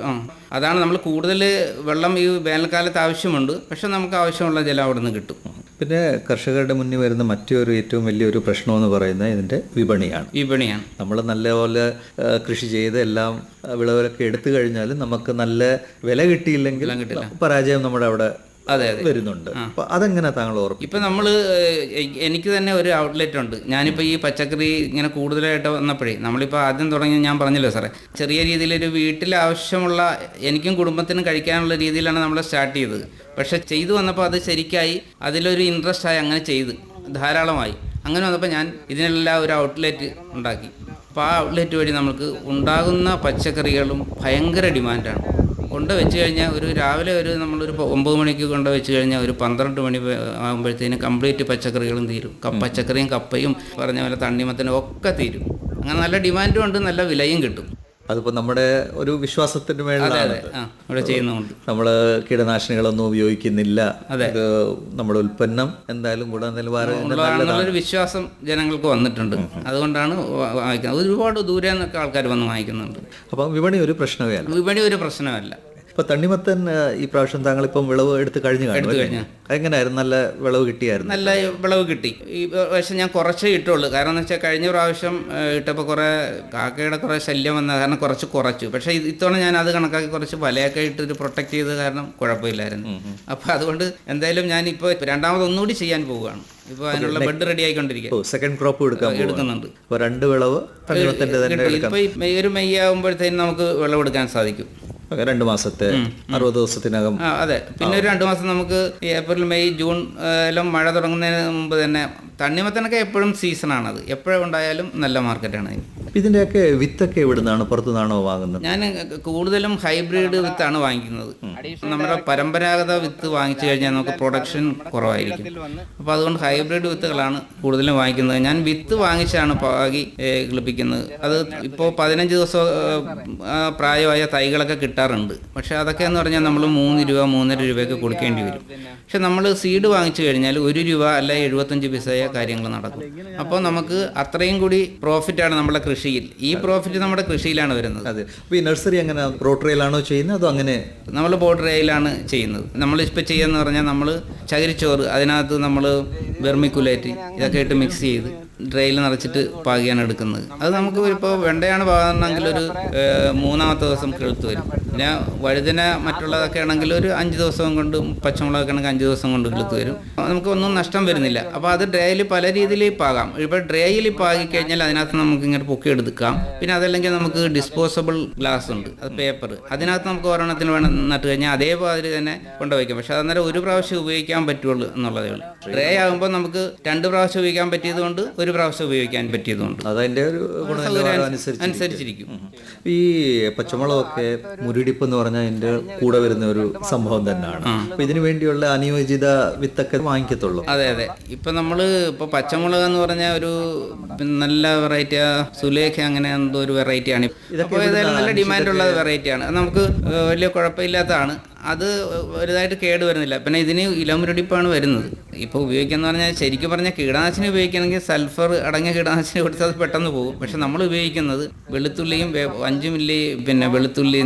Speaker 4: അതാണ് നമ്മൾ കൂടുതൽ വെള്ളം ഈ വേനൽക്കാലത്ത് ആവശ്യമുണ്ട്. പക്ഷെ നമുക്ക് ആവശ്യമുള്ള ജലം അവിടെ നിന്ന് കിട്ടും
Speaker 3: പിന്നെ കർഷകരുടെ മുന്നിൽ വരുന്ന മറ്റൊരു ഏറ്റവും വലിയൊരു പ്രശ്നമെന്ന് പറയുന്നത് ഇതിന്റെ വിപണിയാണ്.
Speaker 4: വിപണിയാണ്.
Speaker 3: നമ്മൾ നല്ലപോലെ കൃഷി ചെയ്ത് എല്ലാം വിളവരൊക്കെ എടുത്തു കഴിഞ്ഞാലും നമുക്ക് നല്ല വില കിട്ടിയില്ലെങ്കിൽ പരാജയം നമ്മുടെ അവിടെ വരുന്നുണ്ട്. അപ്പൊ അതെങ്ങനെ താങ്കൾ ഓർക്കും
Speaker 4: ഇപ്പൊ നമ്മൾ എനിക്ക് തന്നെ ഒരു ഔട്ട്ലെറ്റ് ഉണ്ട്. ഞാനിപ്പോൾ ഈ പച്ചക്കറി ഇങ്ങനെ കൂടുതലായിട്ട് വന്നപ്പോഴേ നമ്മളിപ്പോൾ ആദ്യം തുടങ്ങി ഞാൻ പറഞ്ഞല്ലോ സാറേ ചെറിയ രീതിയിൽ ഒരു വീട്ടിൽ ആവശ്യമുള്ള എനിക്കും കുടുംബത്തിനും കഴിക്കാനുള്ള രീതിയിലാണ് നമ്മൾ സ്റ്റാർട്ട് ചെയ്തത്. പക്ഷെ ചെയ്തു വന്നപ്പോൾ അത് ശരിക്കായി അതിലൊരു ഇൻട്രസ്റ്റ് ആയി അങ്ങനെ ചെയ്ത് ധാരാളമായി. അങ്ങനെ വന്നപ്പോൾ ഞാൻ ഇതിനെല്ലാം ഒരു ഔട്ട്ലെറ്റ് ഉണ്ടാക്കി. അപ്പോൾ ആ ഔട്ട്ലെറ്റ് വഴി നമുക്ക് ഉണ്ടാകുന്ന പച്ചക്കറികളും ഭയങ്കര ഡിമാൻഡാണ് കൊണ്ട് വെച്ച് കഴിഞ്ഞാൽ ഒരു രാവിലെ ഒരു നമ്മളൊരു ഒമ്പത് മണിക്ക് കൊണ്ട് വെച്ച് കഴിഞ്ഞാൽ ഒരു പന്ത്രണ്ട് മണി ആകുമ്പോഴത്തേന് കംപ്ലീറ്റ് പച്ചക്കറികളും തീരും. പച്ചക്കറിയും കപ്പയും പറഞ്ഞ പോലെ തണ്ണിമത്തനും ഒക്കെ തീരും. അങ്ങനെ നല്ല ഡിമാൻഡും ഉണ്ട് നല്ല വിലയും കിട്ടും.
Speaker 3: അതിപ്പോ നമ്മുടെ ഒരു വിശ്വാസത്തിന്റെ
Speaker 4: അതെ
Speaker 3: മേളിലാണ് നമ്മൾ കീടനാശിനികളൊന്നും ഉപയോഗിക്കുന്നില്ല. ഇത് നമ്മുടെ ഉൽപ്പന്നം എന്തായാലും ഗുണനിലവാരം
Speaker 4: വിശ്വാസം ജനങ്ങൾക്ക് വന്നിട്ടുണ്ട്. അതുകൊണ്ടാണ് വാങ്ങിക്കുന്നത്. ഒരുപാട് ദൂരെ നിന്നൊക്കെ ആൾക്കാർ വന്ന് വാങ്ങിക്കുന്നുണ്ട്.
Speaker 3: അപ്പം വിപണി ഒരു പ്രശ്നമേ അല്ല.
Speaker 4: വിപണി ഒരു പ്രശ്നമല്ല.
Speaker 3: ഇപ്പൊ തണ്ണിമത്തൻ ഈ പ്രാവശ്യം താങ്കൾ ഇപ്പം വിളവ് എടുത്ത് കഴിഞ്ഞു കാണും അല്ലേ? അതെങ്ങനെയായിരുന്നു? നല്ല വിളവ് കിട്ടിയായിരുന്നു.
Speaker 4: നല്ല വിളവ് കിട്ടി. ഈ പ്രാവശ്യം ഞാൻ കുറച്ചേ ഇട്ടുള്ളൂ. കാരണം എന്ന് വെച്ചാൽ കഴിഞ്ഞ പ്രാവശ്യം ഇട്ടപ്പോൾ കുറെ കാക്കയുടെ കുറെ ശല്യം വന്ന കാരണം കുറച്ച് കുറച്ചു. പക്ഷേ ഇത് ഇത്തവണ ഞാൻ അത് കണക്കാക്കി കുറച്ച് വലയൊക്കെ ഇട്ട് ഒരു പ്രൊട്ടക്ട് ചെയ്ത് കാരണം കുഴപ്പമില്ലായിരുന്നു. അപ്പോൾ അതുകൊണ്ട് എന്തായാലും ഞാൻ ഇപ്പോൾ രണ്ടാമത് ഒന്നുകൂടി ചെയ്യാൻ പോവുകയാണ്. ഇപ്പോൾ അതിനുള്ള ബെഡ് റെഡി
Speaker 3: ആയിക്കൊണ്ടിരിക്കും. സെക്കൻഡ് ക്രോപ്പ്
Speaker 4: എടുക്കുന്നുണ്ട്.
Speaker 3: അപ്പൊ രണ്ട് വിളവ്
Speaker 4: ഇപ്പോൾ ഒരു മെയ് ആകുമ്പോഴത്തേനും നമുക്ക് വിളവെടുക്കാൻ സാധിക്കും.
Speaker 3: രണ്ട് മാസത്തെ അറുപത് ദിവസത്തിനകം.
Speaker 4: അതെ. പിന്നെ ഒരു രണ്ട് മാസം നമുക്ക് ഏപ്രിൽ മെയ് ജൂൺ എല്ലാം മഴ തുടങ്ങുന്നതിന് മുമ്പ് തന്നെ തണ്ണിമത്തനൊക്കെ എപ്പോഴും സീസണാണത്. എപ്പോഴും ഉണ്ടായാലും നല്ല മാർക്കറ്റാണ്.
Speaker 3: വിത്തൊക്കെ ഇതിന്റെയൊക്കെ വിത്തൊക്കെ എവിടുന്നാണ്? പുറത്തുനിന്നാണോ വാങ്ങുന്നത്?
Speaker 4: ഞാൻ കൂടുതലും ഹൈബ്രിഡ് വിത്താണ് വാങ്ങിക്കുന്നത്. നമ്മുടെ പരമ്പരാഗത വിത്ത് വാങ്ങിച്ചു കഴിഞ്ഞാൽ നമുക്ക് പ്രൊഡക്ഷൻ കുറവായിരിക്കും. അപ്പോൾ അതുകൊണ്ട് ഹൈബ്രിഡ് വിത്തുകളാണ് കൂടുതലും വാങ്ങിക്കുന്നത്. ഞാൻ വിത്ത് വാങ്ങിച്ചാണ് പാകി കിളിപ്പിക്കുന്നത് അത് ഇപ്പോൾ പതിനഞ്ച് ദിവസം പ്രായമായ തൈകളൊക്കെ കിട്ടാറുണ്ട്. പക്ഷേ അതൊക്കെ എന്ന് പറഞ്ഞാൽ നമ്മൾ മൂന്ന് രൂപ മൂന്നര രൂപയൊക്കെ കൊടുക്കേണ്ടി വരും. പക്ഷെ നമ്മൾ സീഡ് വാങ്ങിച്ചു കഴിഞ്ഞാൽ ഒരു രൂപ അല്ല എഴുപത്തഞ്ച് പൈസയ കാര്യങ്ങൾ നടക്കും. അപ്പോൾ നമുക്ക് അത്രയും കൂടി പ്രോഫിറ്റാണ് നമ്മുടെ കൃഷിയിൽ. ഈ പ്രോഫിറ്റ് നമ്മുടെ കൃഷിയിലാണ് വരുന്നത്.
Speaker 3: അതെ. അപ്പോൾ ഈ നഴ്സറി അങ്ങനെ റോട്ടറിയിലാണോ ചെയ്യുന്നത്? അതോ അങ്ങനെ
Speaker 4: നമ്മൾ ബോർഡർ ഏയിലാണ് ചെയ്യുന്നത്. നമ്മളിപ്പോൾ ചെയ്യാന്ന് പറഞ്ഞാൽ നമ്മൾ ചകിരിച്ചോറ് അതിനകത്ത് നമ്മൾ വെർമിക്കുലേറ്റ് ഇതൊക്കെ ഇട്ട് മിക്സ് ചെയ്ത് ഡ്രൈയിൽ നിറച്ചിട്ട് പാകിയാണ് എടുക്കുന്നത്. അത് നമുക്ക് ഇപ്പോൾ വെണ്ടയാണ് പാകുന്നെങ്കിൽ ഒരു മൂന്നാമത്തെ ദിവസം കിളുത്ത് വരും. പിന്നെ വഴുതന മറ്റുള്ളതൊക്കെ ആണെങ്കിൽ ഒരു അഞ്ച് ദിവസം കൊണ്ട് പച്ചമുളകൊക്കെ ആണെങ്കിൽ അഞ്ച് ദിവസം കൊണ്ട് കിളുത്ത് വരും. നമുക്ക് ഒന്നും നഷ്ടം വരുന്നില്ല. അപ്പോൾ അത് ഡ്രൈയിൽ പല രീതിയിൽ പാകാം. ഇപ്പോൾ ഡ്രൈയിൽ പാകി കഴിഞ്ഞാൽ അതിനകത്ത് നമുക്ക് ഇങ്ങനെ പൊക്കി എടുക്കാം. പിന്നെ അതല്ലെങ്കിൽ നമുക്ക് ഡിസ്പോസബിൾ ഗ്ലാസ് ഉണ്ട്. അത് പേപ്പർ. അതിനകത്ത് നമുക്ക് ഒരെണ്ണത്തിന് വേണം നട്ട് കഴിഞ്ഞാൽ അതേപോലെ തന്നെ കൊണ്ടുവയ്ക്കാം പക്ഷെ അന്നേരം ഒരു പ്രാവശ്യം ഉപയോഗിക്കാൻ പറ്റുള്ളൂ എന്നുള്ളതേ ഉള്ളൂ. ഡ്രൈ ആകുമ്പോൾ നമുക്ക് രണ്ട് പ്രാവശ്യം ഉപയോഗിക്കാൻ പറ്റിയതുകൊണ്ട് ഒരു പ്രാവശ്യം ഉപയോഗിക്കാൻ പറ്റിയതുകൊണ്ട്.
Speaker 3: അതതിന്റെ ഒരു
Speaker 4: അനുസരിച്ചിരിക്കും.
Speaker 3: ഈ പച്ചമുളകൊക്കെ മുരടിപ്പ് എന്ന് പറഞ്ഞാൽ അതിന്റെ കൂടെ വരുന്ന ഒരു സംഭവം തന്നെയാണ്. അപ്പൊ ഇതിനു വേണ്ടിയുള്ള അനുയോജിത വിത്തൊക്കെ വാങ്ങിക്കത്തുള്ളൂ.
Speaker 4: അതെ അതെ. ഇപ്പൊ നമ്മൾ ഇപ്പൊ പച്ചമുളക് എന്ന് പറഞ്ഞാൽ ഒരു നല്ല വെറൈറ്റി സുലേഖ അങ്ങനെ എന്തോ ഒരു വെറൈറ്റിയാണ് ഇതൊക്കെ നല്ല ഡിമാൻഡുള്ള വെറൈറ്റിയാണ് നമുക്ക് വലിയ കുഴപ്പമില്ലാത്തതാണ്. അത് വലുതായിട്ട് കേട് വരുന്നില്ല. പിന്നെ ഇതിന് ഇലമുരടിപ്പാണ് വരുന്നത്. ഇപ്പോൾ ഉപയോഗിക്കാന്ന് പറഞ്ഞാൽ ശരിക്കും പറഞ്ഞാൽ കീടനാശിനി ഉപയോഗിക്കണമെങ്കിൽ സൾഫർ അടങ്ങിയ കീടനാശിനി കൊടുത്താൽ അത് പെട്ടെന്ന് പോകും. പക്ഷെ നമ്മൾ ഉപയോഗിക്കുന്നത് വെളുത്തുള്ളിയും അഞ്ച് മില്ലി പിന്നെ വെളുത്തുള്ളി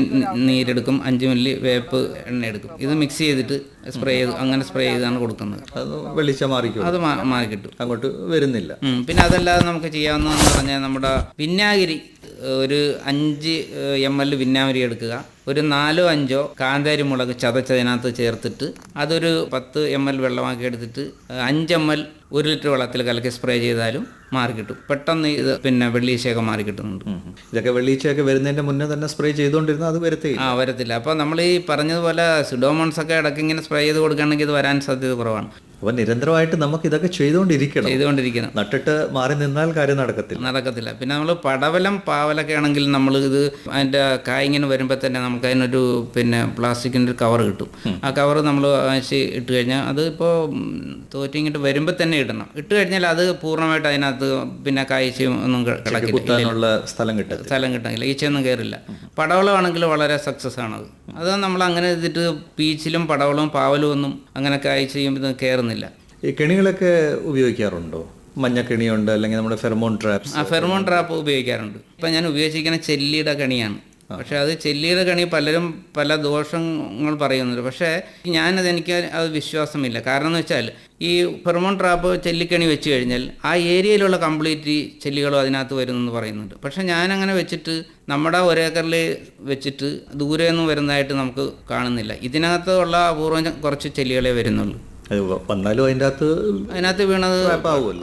Speaker 4: നീരെടുക്കും അഞ്ച് മില്ലി വേപ്പ് എണ്ണ എടുക്കും ഇത് മിക്സ് ചെയ്തിട്ട് സ്പ്രേ ചെയ്ത് അങ്ങനെ സ്പ്രേ ചെയ്താണ് കൊടുക്കുന്നത്.
Speaker 3: അത് വെളിച്ചം മാറി
Speaker 4: അത് മാറി കിട്ടും
Speaker 3: അങ്ങോട്ട് വരുന്നില്ല.
Speaker 4: പിന്നെ അതല്ലാതെ നമുക്ക് ചെയ്യാവുന്നതെന്ന് പറഞ്ഞാൽ നമ്മുടെ വിന്നാഗിരി ഒരു അഞ്ച് എം എൽ വിന്നാഗിരി എടുക്കുക. ഒരു നാലോ അഞ്ചോ കാന്താരി മുളക് ചതച്ചതിനകത്ത് ചേർത്തിട്ട് അതൊരു പത്ത് എം എൽ വെള്ളമാക്കി എടുത്തിട്ട് അഞ്ച് എം എൽ ഒരു ലിറ്റർ വെള്ളത്തിൽ കലക്കി സ്പ്രേ ചെയ്താലും മാറി കിട്ടും. പെട്ടെന്ന് ഇത് പിന്നെ വെള്ളീച്ചയൊക്കെ മാറി കിട്ടുന്നുണ്ട്.
Speaker 3: ഇതൊക്കെ വെള്ളീച്ചയൊക്കെ വരുന്നതിന്റെ മുന്നേ തന്നെ സ്പ്രേ ചെയ്തുകൊണ്ടിരുന്ന അത് വരത്തില്ല.
Speaker 4: ആ വരത്തില്ല. അപ്പോൾ നമ്മൾ ഈ പറഞ്ഞതുപോലെ സിഡോമോൺസ് ഒക്കെ ഇടയ്ക്ക് ഇങ്ങനെ സ്പ്രേ ചെയ്ത് കൊടുക്കുകയാണെങ്കിൽ ഇത് വരാൻ സാധ്യത കുറവാണ്.
Speaker 3: അപ്പൊ നിരന്തരമായിട്ട് നമുക്ക് ഇതൊക്കെ ചെയ്തുകൊണ്ടിരിക്കണം.
Speaker 4: ചെയ്തുകൊണ്ടിരിക്കണം.
Speaker 3: നട്ടിട്ട് മാറി നിന്നാൽ കാര്യം നടക്കത്തില്ല.
Speaker 4: നടക്കത്തില്ല. പിന്നെ നമ്മൾ പടവലം പാവലൊക്കെ ആണെങ്കിൽ നമ്മൾ ഇത് അതിന്റെ കായിങ്ങനെ വരുമ്പോൾ തന്നെ നമുക്ക് അതിനൊരു പിന്നെ പ്ലാസ്റ്റിക്കിന്റെ ഒരു കവർ കിട്ടും. ആ കവർ നമ്മൾ വാങ്ങിച്ച് ഇട്ട് കഴിഞ്ഞാൽ അത് ഇപ്പോൾ തോറ്റിങ്ങിട്ട് വരുമ്പോൾ തന്നെ ഇടണം. ഇട്ട് കഴിഞ്ഞാൽ അത് പൂർണമായിട്ട് അതിനകത്ത് പിന്നെ കായ്ച്ചയും ഒന്നും കിടക്കില്ല.
Speaker 3: സ്ഥലം കിട്ടും
Speaker 4: സ്ഥലം കിട്ടില്ല ഈച്ചയൊന്നും കയറില്ല. പടവളമാണെങ്കിൽ വളരെ സക്സസ് ആണത്. അത് നമ്മൾ അങ്ങനെ ചെയ്തിട്ട് പീച്ചിലും പടവളവും പാവലും ഒന്നും അങ്ങനെ കായ്ച്ചയും ഇത് കയറുന്നില്ല.
Speaker 3: ഈ കെണികളൊക്കെ ഉപയോഗിക്കാറുണ്ടോ? മഞ്ഞക്കെണിയുണ്ട് അല്ലെങ്കിൽ നമ്മുടെ ഫെർമോൺ ട്രാപ്സ്?
Speaker 4: ആ ഫെർമോൺ ട്രാപ്പ് ഉപയോഗിക്കാറുണ്ട്. ഇപ്പം ഞാൻ ഉപയോഗിച്ചിരിക്കുന്ന ചെല്ലിയുടെ കണിയാണ്. പക്ഷേ അത് ചെല്ലിയുടെ കണി പലരും പല ദോഷങ്ങൾ പറയുന്നുണ്ട്. പക്ഷേ ഞാനത് എനിക്ക് അത് വിശ്വാസമില്ല. കാരണം എന്ന് വെച്ചാൽ ഈ ഫെർമോൺ ട്രാപ്പ് ചെല്ലിക്കണി വെച്ച് കഴിഞ്ഞാൽ ആ ഏരിയയിലുള്ള കംപ്ലീറ്റ് ചെല്ലികളും അതിനകത്ത് വരുന്നെന്ന് പറയുന്നുണ്ട്. പക്ഷേ ഞാനങ്ങനെ അങ്ങനെ വെച്ചിട്ട് നമ്മുടെ ഒരേക്കറിൽ വെച്ചിട്ട് ദൂരെ നിന്ന് വരുന്നതായിട്ട് നമുക്ക് കാണുന്നില്ല. ഇതിനകത്തുള്ള അപൂർവം കുറച്ച് ചെല്ലികളെ വരുന്നുള്ളൂ.
Speaker 3: വന്നാലും അതിന്റെ അകത്ത്
Speaker 4: അതിനകത്ത് വീണത്.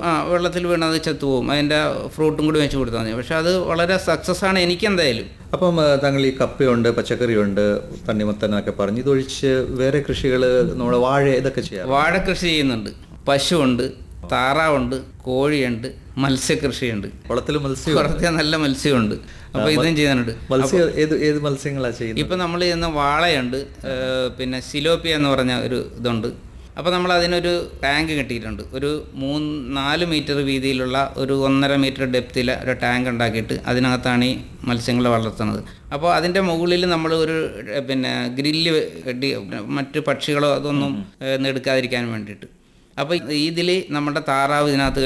Speaker 4: ആ വെള്ളത്തിൽ വീണത് ചത്തുപോകും അതിന്റെ ഫ്രൂട്ടും കൂടി വെച്ച് കൊടുത്താൽ മതി. പക്ഷെ അത് വളരെ സക്സസ് ആണ് എനിക്ക് എന്തായാലും
Speaker 3: അപ്പം താങ്കൾ ഈ കപ്പയുണ്ട് പച്ചക്കറിയുണ്ട് തണ്ണിമത്തനൊക്കെ പറഞ്ഞു ഇതൊഴിച്ച് വേറെ കൃഷികൾ നമ്മുടെ വാഴ ഇതൊക്കെ ചെയ്യാം
Speaker 4: വാഴ കൃഷി ചെയ്യുന്നുണ്ട്. പശുവുണ്ട് താറാവുണ്ട് കോഴിയുണ്ട് മത്സ്യകൃഷിയുണ്ട്.
Speaker 3: കുളത്തിൽ മത്സ്യം
Speaker 4: കുറച്ച് നല്ല മത്സ്യമുണ്ട് അപ്പോൾ ഇതും ചെയ്യുന്നുണ്ട്.
Speaker 3: മത്സ്യം ഏത് ഏത് മത്സ്യങ്ങളാണ് ചെയ്യുന്നത്?
Speaker 4: ഇപ്പം നമ്മൾ ചെയ്യുന്ന വാളയുണ്ട് പിന്നെ സിലോപ്പിയ എന്ന് പറഞ്ഞ ഒരു ഇതുണ്ട്. അപ്പോൾ നമ്മൾ അതിനൊരു ടാങ്ക് കിട്ടിയിട്ടുണ്ട്. ഒരു മൂന്ന് നാല് മീറ്റർ വീതിയിലുള്ള ഒരു ഒന്നര മീറ്റർ ഡെപ്തിൽ ഒരു ടാങ്ക് ഉണ്ടാക്കിയിട്ട് അതിനകത്താണ് ഈ മത്സ്യങ്ങളെ വളർത്തുന്നത്. അപ്പോൾ അതിന്റെ മുകളിൽ നമ്മൾ ഒരു പിന്നെ ഗ്രില്ല് കെട്ടി മറ്റ് പക്ഷികളോ അതൊന്നും നെടുക്കാതിരിക്കാൻ എടുക്കാതിരിക്കാൻ വേണ്ടിയിട്ട് അപ്പോൾ ഇതിൽ നമ്മുടെ താറാവ് ഇതിനകത്ത്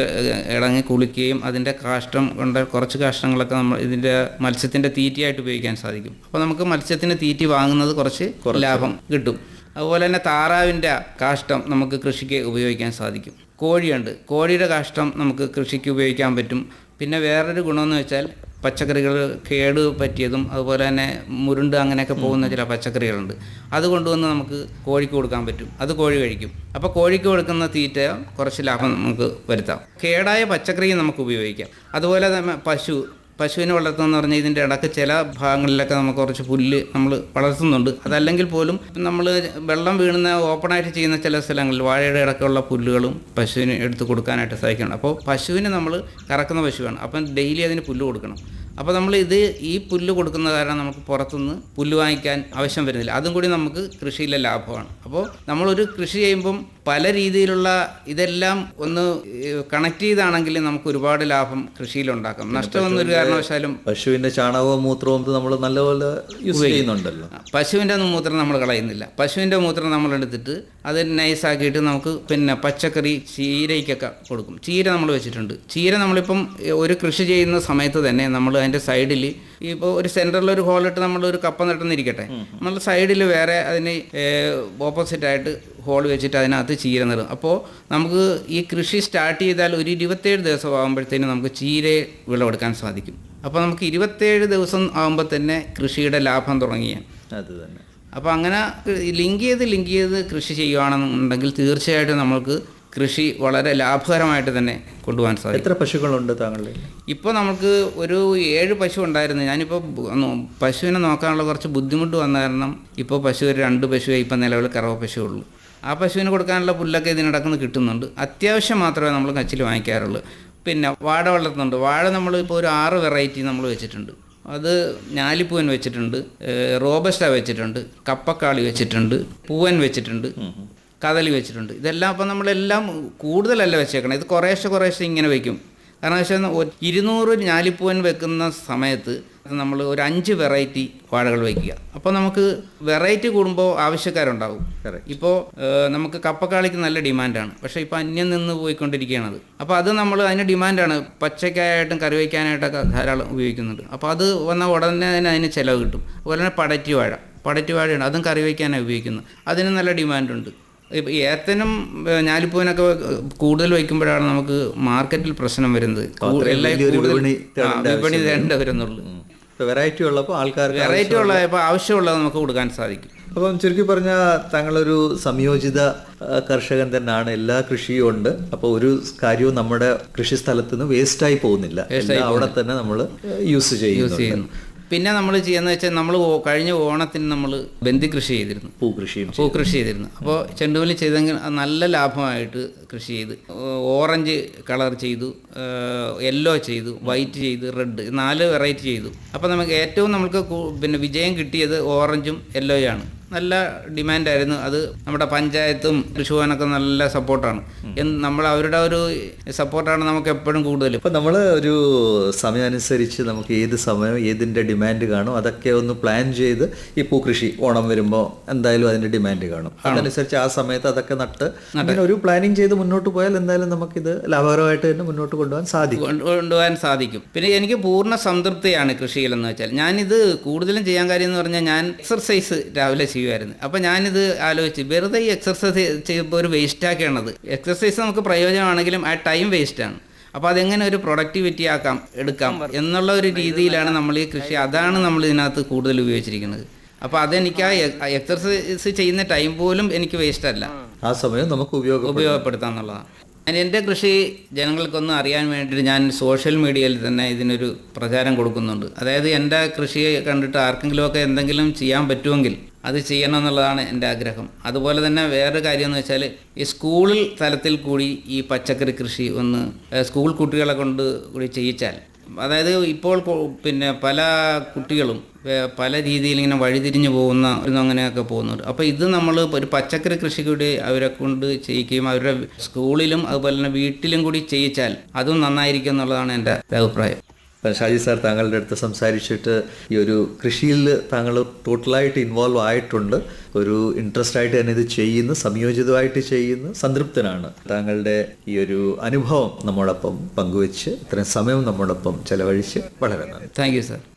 Speaker 4: ഇളങ്ങി കുളിക്കുകയും അതിന്റെ കാഷ്ടം കൊണ്ട് കുറച്ച് കാഷ്ടങ്ങളൊക്കെ നമ്മൾ ഇതിന്റെ മത്സ്യത്തിന്റെ തീറ്റയായിട്ട് ഉപയോഗിക്കാൻ സാധിക്കും. അപ്പോൾ നമുക്ക് മത്സ്യത്തിന്റെ തീറ്റി വാങ്ങുന്നത് കുറച്ച്. ലാഭം കിട്ടും. അതുപോലെ തന്നെ താറാവിന്റെ കാഷ്ടം നമുക്ക് കൃഷിക്ക് ഉപയോഗിക്കാൻ സാധിക്കും. കോഴിയുണ്ട്. കോഴിയുടെ കാഷ്ടം നമുക്ക് കൃഷിക്ക് ഉപയോഗിക്കാൻ പറ്റും. പിന്നെ വേറൊരു ഗുണമെന്ന് വെച്ചാൽ പച്ചക്കറികൾ കേട് പറ്റിയതും അതുപോലെ തന്നെ മുരുണ്ട് അങ്ങനെയൊക്കെ പോകുന്ന ചില പച്ചക്കറികളുണ്ട്. അത് കൊണ്ടുവന്ന് നമുക്ക് കോഴിക്ക് കൊടുക്കാൻ പറ്റും. അത് കോഴി കഴിക്കും. അപ്പോൾ കോഴിക്ക് കൊടുക്കുന്ന തീറ്റ കുറച്ച് ലാഭം നമുക്ക് വരുത്താം. കേടായ പച്ചക്കറിയും നമുക്ക് ഉപയോഗിക്കാം. അതുപോലെ തന്നെ പശു പശുവിനെ വളർത്തുമെന്ന് പറഞ്ഞാൽ ഇതിന്റെ ഇടയ്ക്ക് ചില ഭാഗങ്ങളിലൊക്കെ നമുക്ക് കുറച്ച് പുല്ല് നമ്മൾ വളർത്തുന്നുണ്ട്. അതല്ലെങ്കിൽ പോലും നമ്മൾ വെള്ളം വീഴുന്ന ഓപ്പണായിട്ട് ചെയ്യുന്ന ചില സ്ഥലങ്ങളിൽ വാഴയുടെ ഇടയ്ക്കുള്ള പുല്ലുകളും പശുവിന് എടുത്ത് കൊടുക്കാനായിട്ട് സാധിക്കണം അപ്പോൾ പശുവിന് നമ്മൾ കറക്കുന്ന പശുവാണ്. അപ്പം ഡെയിലി അതിന് പുല്ല് കൊടുക്കണം. അപ്പോൾ നമ്മൾ ഇത് ഈ പുല്ല് കൊടുക്കുന്ന കാരണം നമുക്ക് പുറത്തുനിന്ന് പുല്ല് വാങ്ങിക്കാൻ ആവശ്യം വരുന്നില്ല. അതും കൂടി നമുക്ക് കൃഷിയിലെ ലാഭമാണ്. അപ്പോൾ നമ്മളൊരു കൃഷി ചെയ്യുമ്പം പല രീതിയിലുള്ള ഇതെല്ലാം ഒന്ന് കണക്ട് ചെയ്താണെങ്കിൽ നമുക്ക് ഒരുപാട് ലാഭം കൃഷിയിലുണ്ടാക്കാം. നഷ്ടമൊന്നും ഒരു കാരണവശാലും
Speaker 3: പശുവിന്റെ ചാണകവും മൂത്രവും നമ്മൾ നല്ലപോലെ യൂസ് ചെയ്യുന്നുണ്ടല്ലോ.
Speaker 4: പശുവിന്റെ മൂത്രം നമ്മൾ കളയുന്നില്ല. പശുവിന്റെ മൂത്രം നമ്മൾ എടുത്തിട്ട് അത് നൈസാക്കിയിട്ട് നമുക്ക് പിന്നെ പച്ചക്കറി ചീരയ്ക്കൊക്കെ കൊടുക്കും. ചീര നമ്മൾ വെച്ചിട്ടുണ്ട്. ചീര നമ്മളിപ്പം ഒരു കൃഷി ചെയ്യുന്ന സമയത്ത് തന്നെ നമ്മൾ അതിന്റെ സൈഡിൽ ഇപ്പോൾ ഒരു സെന്ററിൽ ഒരു ഹോളിട്ട് നമ്മൾ ഒരു കപ്പ നട്ടെന്നിരിക്കട്ടെ. നമ്മൾ സൈഡിൽ വേറെ അതിന് ഓപ്പോസിറ്റായിട്ട് ഹോൾ വെച്ചിട്ട് അതിനകത്ത് ചീര നടും. അപ്പോൾ നമുക്ക് ഈ കൃഷി സ്റ്റാർട്ട് ചെയ്താൽ ഒരു ഇരുപത്തേഴ് ദിവസം ആകുമ്പോഴത്തേനും നമുക്ക് ചീര വിളവെടുക്കാൻ സാധിക്കും. അപ്പോൾ നമുക്ക് ഇരുപത്തേഴ് ദിവസം ആകുമ്പോൾ തന്നെ കൃഷിയുടെ ലാഭം തുടങ്ങിയ.
Speaker 3: അത് തന്നെ.
Speaker 4: അപ്പോൾ അങ്ങനെ ലിങ്ക് ചെയ്ത് ലിങ്ക് ചെയ്ത് കൃഷി ചെയ്യുകയാണെന്നുണ്ടെങ്കിൽ തീർച്ചയായിട്ടും നമുക്ക് കൃഷി വളരെ ലാഭകരമായിട്ട് തന്നെ കൊണ്ടുപോകാൻ സാധിക്കും.
Speaker 3: എത്ര പശുക്കളുണ്ട് താങ്കളുടെ
Speaker 4: ഇപ്പോൾ നമുക്ക് ഒരു ഏഴ് പശു ഉണ്ടായിരുന്നു. ഞാനിപ്പോൾ പശുവിനെ നോക്കാനുള്ള കുറച്ച് ബുദ്ധിമുട്ട് വന്ന കാരണം ഇപ്പോൾ പശു ഒരു രണ്ട് പശുവേ ഇപ്പം നിലവിൽ കറവ പശു ഉള്ളൂ. ആ പശുവിന് കൊടുക്കാനുള്ള പുല്ലൊക്കെ ഇതിനിടക്കുന്ന് കിട്ടുന്നുണ്ട്. അത്യാവശ്യം മാത്രമേ നമ്മൾ കച്ചിൽ വാങ്ങിക്കാറുള്ളൂ. പിന്നെ വാഴ വളർത്തുന്നുണ്ട്. വാഴ നമ്മൾ ഇപ്പോൾ ഒരു ആറ് വെറൈറ്റി നമ്മൾ വെച്ചിട്ടുണ്ട്. അത് ഞാലിപ്പൂവൻ വെച്ചിട്ടുണ്ട് റോബസ്റ്റ വെച്ചിട്ടുണ്ട് കപ്പക്കാളി വെച്ചിട്ടുണ്ട് പൂവൻ വെച്ചിട്ടുണ്ട്. കദളി വെച്ചിട്ടുണ്ട്. ഇതെല്ലാം അപ്പം നമ്മളെല്ലാം കൂടുതലല്ല വെച്ചേക്കണം. ഇത് കുറേശ്ശെ കുറേശ്ശെ ഇങ്ങനെ വയ്ക്കും കാരണം വെച്ചാൽ ഇരുന്നൂറ് ഞാലിപ്പൂവൻ വെക്കുന്ന സമയത്ത് നമ്മൾ ഒരു അഞ്ച് വെറൈറ്റി വാഴകൾ വയ്ക്കുക അപ്പോൾ നമുക്ക് വെറൈറ്റി കൂടുമ്പോൾ ആവശ്യക്കാരുണ്ടാവും. ഇപ്പോൾ നമുക്ക് കപ്പക്കാളിക്ക് നല്ല ഡിമാൻഡാണ്. പക്ഷേ ഇപ്പോൾ അന്യം നിന്ന് അത് അപ്പോൾ അത് നമ്മൾ അതിന് ഡിമാൻഡാണ്. പച്ചക്കായിട്ടും കറി വയ്ക്കാനായിട്ടൊക്കെ ധാരാളം ഉപയോഗിക്കുന്നുണ്ട്. അപ്പോൾ അത് വന്ന ഉടനെ തന്നെ അതിന് ചിലവ് കിട്ടും. അതുപോലെ തന്നെ പടറ്റി വാഴ പടറ്റി വാഴയുണ്ട് അതും കറി വയ്ക്കാനാണ് ഉപയോഗിക്കുന്നത് അതിന് നല്ല ഡിമാൻഡുണ്ട്. ഇപ്പം ഏത്തനും ഞാലിപ്പൂവിനൊക്കെ കൂടുതൽ വയ്ക്കുമ്പോഴാണ് നമുക്ക് മാർക്കറ്റിൽ പ്രശ്നം വരുന്നത്.
Speaker 3: വിപണി
Speaker 4: തേണ്ട വരുന്നുള്ളൂ.
Speaker 3: വെറൈറ്റി ഉള്ളപ്പോൾ ആൾക്കാർക്ക്
Speaker 4: വെറൈറ്റി ഉള്ള ഇപ്പോൾ ആവശ്യമുള്ളത് നമുക്ക് കൊടുക്കാൻ സാധിക്കും.
Speaker 3: അപ്പം ചുരുക്കി പറഞ്ഞാൽ താങ്കളൊരു സംയോജിത കർഷകൻ തന്നെയാണ് എല്ലാ കൃഷിയും ഉണ്ട്. അപ്പോൾ ഒരു കാര്യവും നമ്മുടെ കൃഷി സ്ഥലത്ത് നിന്ന് വേസ്റ്റായി പോകുന്നില്ല. അവിടെ തന്നെ നമ്മൾ യൂസ് ചെയ്യുന്നു.
Speaker 4: പിന്നെ നമ്മൾ ചെയ്യുന്നത് വെച്ചാൽ നമ്മൾ കഴിഞ്ഞ ഓണത്തിന് നമ്മൾ ബന്ദി കൃഷി ചെയ്തിരുന്നു.
Speaker 3: പൂ കൃഷി
Speaker 4: പൂ കൃഷി ചെയ്തിരുന്നു. അപ്പോൾ ചെണ്ടുമല്ലി ചെയ്തെങ്കിൽ നല്ല ലാഭമായിട്ട് കൃഷി ചെയ്ത് ഓറഞ്ച് കളർ ചെയ്തു യെല്ലോ ചെയ്തു വൈറ്റ് ചെയ്തു റെഡ് നാല് വെറൈറ്റി ചെയ്തു. അപ്പോൾ നമുക്ക് ഏറ്റവും നമുക്ക് പിന്നെ വിജയം കിട്ടിയത് ഓറഞ്ചും യെല്ലോയാണ് നല്ല ഡിമാൻഡായിരുന്നു. അത് നമ്മുടെ പഞ്ചായത്തും കൃഷിഭവനൊക്കെ നല്ല സപ്പോർട്ടാണ്. നമ്മൾ അവരുടെ ഒരു സപ്പോർട്ടാണ് നമുക്ക് എപ്പോഴും കൂടുതൽ.
Speaker 3: ഇപ്പം നമ്മൾ ഒരു സമയം അനുസരിച്ച് നമുക്ക് ഏത് സമയം ഏതിന്റെ ഡിമാൻഡ് കാണും അതൊക്കെ ഒന്ന് പ്ലാൻ ചെയ്ത് ഈ പൂക്കൃഷി ഓണം വരുമ്പോൾ എന്തായാലും അതിന്റെ ഡിമാൻഡ് കാണും. അതനുസരിച്ച് ആ സമയത്ത് അതൊക്കെ നട്ട് അങ്ങനെ ഒരു പ്ലാനിങ് ചെയ്ത് മുന്നോട്ട് പോയാൽ എന്തായാലും നമുക്കിത് ലാഭകരമായിട്ട് തന്നെ മുന്നോട്ട് കൊണ്ടുപോകാൻ സാധിക്കും.
Speaker 4: കൊണ്ട് കൊണ്ടുപോകാൻ സാധിക്കും. പിന്നെ എനിക്ക് പൂർണ സംതൃപ്തിയാണ് കൃഷിയിലെന്ന് വെച്ചാൽ. ഞാനിത് കൂടുതലും ചെയ്യാൻ കാര്യം എന്ന് പറഞ്ഞാൽ ഞാൻ എക്സർസൈസ് രാവിലെ ചെയ്യുമായിരുന്നു. അപ്പോൾ ഞാനിത് ആലോചിച്ച് വെറുതെ ഈ എക്സർസൈസ് ചെയ്യുമ്പോൾ ഒരു വേസ്റ്റാക്കേണ്ടത് എക്സർസൈസ് നമുക്ക് പ്രയോജനമാണെങ്കിലും ആ ടൈം വേസ്റ്റാണ് അപ്പോൾ അതെങ്ങനെ ഒരു പ്രൊഡക്ടിവിറ്റി ആക്കാം എടുക്കാം എന്നുള്ള ഒരു രീതിയിലാണ് നമ്മൾ ഈ കൃഷി. അതാണ് നമ്മൾ ഇതിനകത്ത് കൂടുതൽ ഉപയോഗിച്ചിരിക്കുന്നത്. അപ്പോൾ അതെനിക്ക് ആ എക്സർസൈസ് ചെയ്യുന്ന ടൈം പോലും എനിക്ക് വേസ്റ്റ് അല്ല.
Speaker 3: ആ സമയം നമുക്ക് ഉപയോഗം
Speaker 4: ഉപയോഗപ്പെടുത്താം എന്നുള്ളതാണ്. എന്റെ കൃഷി ജനങ്ങൾക്കൊന്നും അറിയാൻ വേണ്ടിയിട്ട് ഞാൻ സോഷ്യൽ മീഡിയയിൽ തന്നെ ഇതിനൊരു പ്രചാരം കൊടുക്കുന്നുണ്ട്. അതായത് എന്റെ കൃഷിയെ കണ്ടിട്ട് ആർക്കെങ്കിലുമൊക്കെ എന്തെങ്കിലും ചെയ്യാൻ പറ്റുമെങ്കിൽ അത് ചെയ്യണം എന്നുള്ളതാണ് എന്റെ ആഗ്രഹം. അതുപോലെ തന്നെ വേറൊരു കാര്യം എന്ന് വെച്ചാൽ ഈ സ്കൂളിൽ തലത്തിൽ കൂടി ഈ പച്ചക്കറി കൃഷി ഒന്ന് സ്കൂൾ കുട്ടികളെ കൊണ്ട് കൂടി ചെയ്യിച്ചാൽ. അതായത് ഇപ്പോൾ പിന്നെ പല കുട്ടികളും പല രീതിയിൽ ഇങ്ങനെ വഴിതിരിഞ്ഞു പോകുന്ന ഒരു അങ്ങനെയൊക്കെ പോകുന്നുണ്ട്. അപ്പോൾ ഇത് നമ്മൾ ഒരു പച്ചക്കറി കൃഷി കൂടി അവരെ കൊണ്ട് ചെയ്യിക്കുകയും അവരുടെ സ്കൂളിലും അതുപോലെ തന്നെ വീട്ടിലും കൂടി ചെയ്യിച്ചാൽ അതും നന്നായിരിക്കും എന്നുള്ളതാണ് എന്റെ അഭിപ്രായം.
Speaker 3: ഷാജി സാർ താങ്കളുടെ അടുത്ത് സംസാരിച്ചിട്ട് ഈ ഒരു കൃഷിയിൽ താങ്കൾ ടോട്ടലായിട്ട് ഇൻവോൾവ് ആയിട്ടുണ്ട്. ഒരു ഇൻട്രസ്റ്റ് ആയിട്ട് തന്നെ ഇത് ചെയ്യുന്നു സംയോജിതമായിട്ട് ചെയ്യുന്നു സംതൃപ്തനാണ്. താങ്കളുടെ ഈ ഒരു അനുഭവം നമ്മോടൊപ്പം പങ്കുവെച്ച് ഇത്രയും സമയം നമ്മോടൊപ്പം ചെലവഴിച്ച് വളരെ നന്ദി.
Speaker 4: Thank you sir.